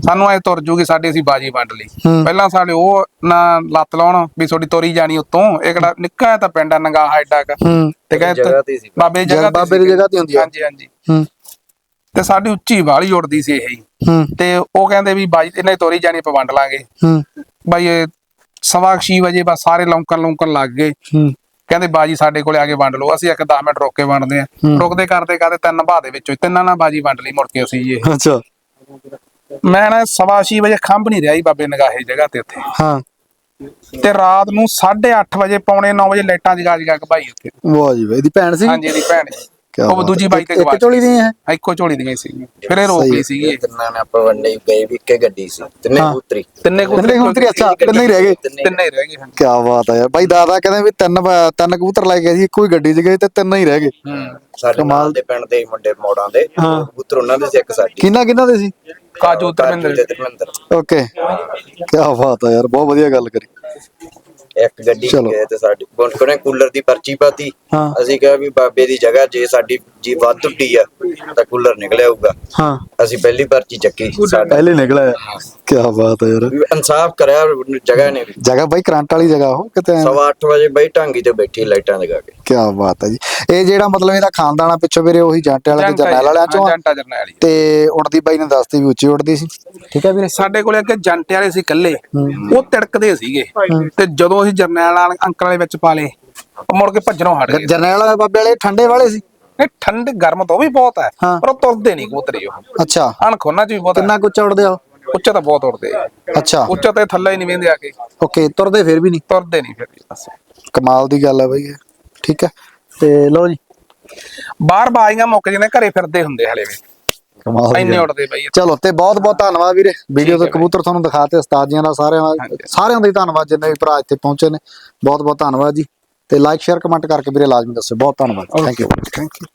ਸਾਨੂੰ ਐ ਤੁਰ ਜੂਗੀ ਸਾਡੀ ਅਸੀਂ ਬਾਜੀ ਵੰਡ ਲਈ। ਪਹਿਲਾਂ ਸਾਡੇ ਉਹ ਨਾ ਲੱਤ ਲਾਉਣ ਵੀ ਤੁਹਾਡੀ ਤੋਰੀ ਜਾਣੀ ਉੱਤੋਂ ਇਹ ਕਿਹੜਾ ਨਿੱਕਾ ਤਾਂ ਪਿੰਡ ਆ ਨੰਗਾਹਾ ਐਡਾ ਕ ਤੇ ਕਹਿੰਦੇ ਜਗ੍ਹਾ ਤੇ ਸੀ। ਬਾਬੇ ਦੀ ਜਗ੍ਹਾ ਤੇ ਬਾਬੇ ਦੀ ਸੀ। ਜਗ੍ਹਾ ਤੇ ਹੁੰਦੀ ਆ। ਹਾਂਜੀ ਹਾਂਜੀ। ਤੇ ਸਾਡੀ ਉੱਚੀ ਵਾਲੀ ਉੱਡਦੀ ਸੀ ਇਹ ਤੇ ਉਹ ਕਹਿੰਦੇ ਵੀ ਬਾਜੀ ਇਹਨਾਂ ਦੀ ਤੋਰੀ ਜਾਣੀ ਆਪਾਂ ਵੰਡ ਲਾਂਗੇ। ਬਾਈ ਇਹ ਸਵਾ ਕੁ ਛੇ ਵਜੇ ਬਸ ਸਾਰੇ ਲੌਂਕਣ ਲੌਂਕਣ ਲੱਗ ਗਏ। ਕਹਿੰਦੇ ਬਾਜੀ ਸਾਡੇ ਕੋਲੇ ਆ ਕੇ ਵੰਡ ਲਓ ਅਸੀਂ ਇੱਕ 10 ਮਿੰਟ ਰੁਕ ਕੇ ਵੰਡਦੇ ਆ। ਰੁਕਦੇ ਕਰਦੇ ਕਰਦੇ ਤਿੰਨ ਬਾਹ ਦੇ ਵਿੱਚੋਂ ਤਿੰਨਾਂ ਨਾਲ ਬਾਜੀ ਵੰਡ ਲਈ ਮੁੜ ਕੇ ਅਸੀਂ ਜੀ ਅੱਛਾ। ਮੈਂ ਨਾ ਸਵਾ ਛੇ ਵਜੇ ਖੰਭ ਨਹੀਂ ਰਿਹਾ ਜੀ ਬਾਬੇ ਨਗਾਹੇ ਜਗ੍ਹਾ ਤੇ ਉੱਥੇ। ਹਾਂ। ਤੇ ਰਾਤ ਨੂੰ 8:30 ਵਜੇ ਪੌਣੇ 9 ਵਜੇ ਲਾਈਟਾਂ ਜਗਾ ਜਗਾ ਕੇ ਭਾਈ ਉੱਥੇ। ਵਾਹ ਜੀ ਵਾਹ ਇਹਦੀ ਭੈਣ ਸੀ? ਹਾਂਜੀ ਇਹਦੀ ਭੈਣ ਕਿਆ ਉਹ ਬਾਤ ਦੂਜੀ ਹੈ। ਬਾਈ ਤੇ ਇੱਕ ਝੋਲੀ ਦੀ ਹੈ ਇੱਕੋ ਝੋਲੀ ਦੀਆਂ ਸੀ ਫਿਰ ਇਹ ਰੋਕ ਲਈ। ਸੀਗੀ ਇਹ। ਤਿੰਨਾਂ ਨੇ ਆਪਾਂ ਵੰਡੇ ਗਏ ਵੀ ਇੱਕੇ ਗੱਡੀ ਸੀ। ਤਿੰਨੇ। ਕਬੂਤਰੀ। ਤਿੰਨੇ ਤਿੰਨੇ ਕਬੂਤਰੀ ਅੱਛਾ ਤਿੰਨੇ ਹੀ ਰਹਿ ਗਏ। ਤਿੰਨੇ ਹੀ ਰਹਿ ਗਏ। ਕੀ ਬਾਤ ਹੈ ਯਾਰ। ਬਾਈ ਦਾਦਾ ਕਹਿੰਦੇ ਵੀ ਤਿੰਨ ਤਿੰਨ ਕਬੂਤਰ ਲੈ ਗਏ ਸੀ ਇੱਕੋ ਹੀ ਗੱਡੀ 'ਚ ਗਏ ਤੇ ਤਿੰਨ ਹੀ ਰਹਿ ਗਏ। ਹੂੰ। ਸਾਡੇ ਨਾਲ ਦੇ ਪਿੰਡ ਦੇ ਮੁੰਡੇ ਮੋੜਾਂ ਦੇ। ਕਬੂਤਰ ਉਹਨਾਂ ਦੇ ਸੀ ਇੱਕ ਸਾਡੀ। ਕਿੰਨਾ ਕਿੰਨਾ ਦੇ ਸੀ? ਕਾਜੂ ਧਰਮਿੰਦਰ। ਓਕੇ। ਕੀ ਬਾਤ ਹੈ ਯਾਰ ਬਹੁਤ ਵਧੀਆ ਗੱਲ ਕਰੀ। ਇੱਕ ਗੱਡੀ ਚਲੋ। ਗਏ ਤੇ ਸਾਡੀ ਬੋਨ ਕੋਨੇ ਕੂਲਰ ਦੀ ਪਰਚੀ ਪਾਤੀ। ਹਾਂ। ਅਸੀਂ ਕਿਹਾ ਵੀ ਬਾਬੇ ਦੀ ਜਗ੍ਹਾ ਜੇ ਸਾਡੀ ਜੀ ਵੱਧ ਟੁੱਟੀ ਆ ਤਾਂ ਕੂਲਰ ਨਿਕਲਿਆ ਹੋਊਗਾ ਹਾਂ। ਅਸੀਂ ਪਹਿਲੀ ਪਰਚੀ ਚੱਕੀ ਸਾਡਾ। ਪਹਿਲੇ ਨਿਕਲਿਆ ਕੀ ਬਾਤ ਹੈ ਯਾਰ। ਇਨਸਾਫ ਕਰਿਆ ਜਗ੍ਹਾ ਨੇ ਵੀ। ਜਗ੍ਹਾ ਬਾਈ ਕਰੰਟ ਵਾਲੀ ਜਗ੍ਹਾ ਉਹ ਕਿਤੇ ਸਵਾ ਅੱਠ ਵਜੇ ਬਈ ਢਾਂਗੀ ਤੇ ਬੈਠੀ ਲਾਈਟਾਂ ਲਗਾ ਕੇ। ਕੀ ਬਾਤ ਹੈ ਜੀ। ਇਹ ਜਿਹੜਾ ਮਤਲਬ ਇਹਦਾ ਖਾਨਦਾਨਾ ਪਿੱਛੋਂ ਵੀਰੇ ਉਹੀ ਜਾਂਟੇ ਵਾਲੇ ਤੇ ਜਰਨੈਲ ਵਾਲਿਆਂ ਚੋਂ ਆ। ਜੰਟਾ ਜਰਨੈਲ ਤੇ ਉੜਦੀ ਬਾਈ ਨੇ ਦੱਸਤੀ ਵੀ ਉੱਚੀ ਉੜਦੀ ਸੀ। ਠੀਕ ਹੈ ਵੀਰੇ ਸਾਡੇ ਕੋਲੇ ਅੱਗੇ ਜੰਟੇ ਵਾਲੇ ਸੀ ਇਕੱਲੇ। ਉਹ ਤਿੜਕਦੇ ਸੀਗੇ। ਤੇ ਜਦੋਂ ਅਸੀਂ ਜਰਨੈਲ ਵਾਲੇ ਅੰਕਲ ਵਾਲੇ ਵਿੱਚ ਪਾ ਲਏ। ਉਹ ਮੁੜ ਕੇ ਭੱਜਣੋਂ ਹਟ ਗਏ। ਜਰਨੈਲ ਵਾਲੇ ਬਾਬੇ ਵਾਲੇ ਠੰਡੇ ਵਾਲੇ ਸੀ? ਇਹ ਠੰਡ ਗਰਮ ਤਾਂ ਉਹ ਵੀ ਬਹੁਤ ਹੈ ਹਾਂ। ਪਰ ਉਹ ਤੁਰਦੇ ਨਹੀਂ ਕਬੂਤਰੀ ਉਹ। ਅੱਛਾ। ਅਣਖੋਨਾ ਚ ਵੀ ਬਹੁਤ ਹੈ। ਕਿੰਨਾ ਕੁ ਉੱਚਾ ਉੜਦੇ ਆ? ਉੱਚਾ ਤਾਂ ਬਹੁਤ ਉੜਦੇ ਆ। ਅੱਛਾ। ਉੱਚਾ ਤੇ ਥੱਲੇ ਹੀ ਨਹੀਂ ਵੇਂਦੇ ਆ ਕੇ। ਓਕੇ ਤੁਰਦੇ ਫਿਰ ਵੀ ਨਹੀਂ? ਤੁਰਦੇ ਨਹੀਂ ਫਿਰ ਵੀ ਬਸ। ਕਮਾਲ ਦੀ ਗੱਲ ਹੈ ਬਾਈ ਇਹ। ਠੀਕ ਹੈ। ਤੇ ਲੋ ਜੀ। ਬਾਹਰ ਬਾਈਆਂ ਮੁੱਕ ਜਾਂਦੇ ਘਰੇ ਫਿਰਦੇ ਹੁੰਦੇ ਹਲੇ ਵੀ। ਕਮਾਲ ਦੀ ਇੰਨੇ ਗੱਲ। ਉੜਦੇ ਬਈ ਚਲੋ ਤੇ ਬਹੁਤ ਬਹੁਤ ਧੰਨਵਾਦ ਵੀਰੇ। ਵੀਡੀਓ ਠੀਕ ਤੇ ਕਬੂਤਰ ਤੁਹਾਨੂੰ ਦਿਖਾਤੇ ਉਸਤਾਦ ਜੀਆਂ ਦਾ ਸਾਰਿਆਂ ਦਾ। ਹਾਂਜੀ। ਸਾਰਿਆਂ ਦਾ ਹੀ ਧੰਨਵਾਦ ਜਿੰਨੇ ਵੀ ਭਰਾ ਇੱਥੇ ਪਹੁੰਚੇ ਨੇ। ਬਹੁਤ ਬਹੁਤ ਧੰਨਵਾਦ ਜੀ। ਤੇ ਲਾਈਕ ਸ਼ੇਅਰ ਕਮੈਂਟ ਕਰਕੇ ਵੀਰੇ ਲਾਜ਼ਮੀ ਦੱਸਿਓ। ਬਹੁਤ ਧੰਨਵਾਦ। Thank you thank you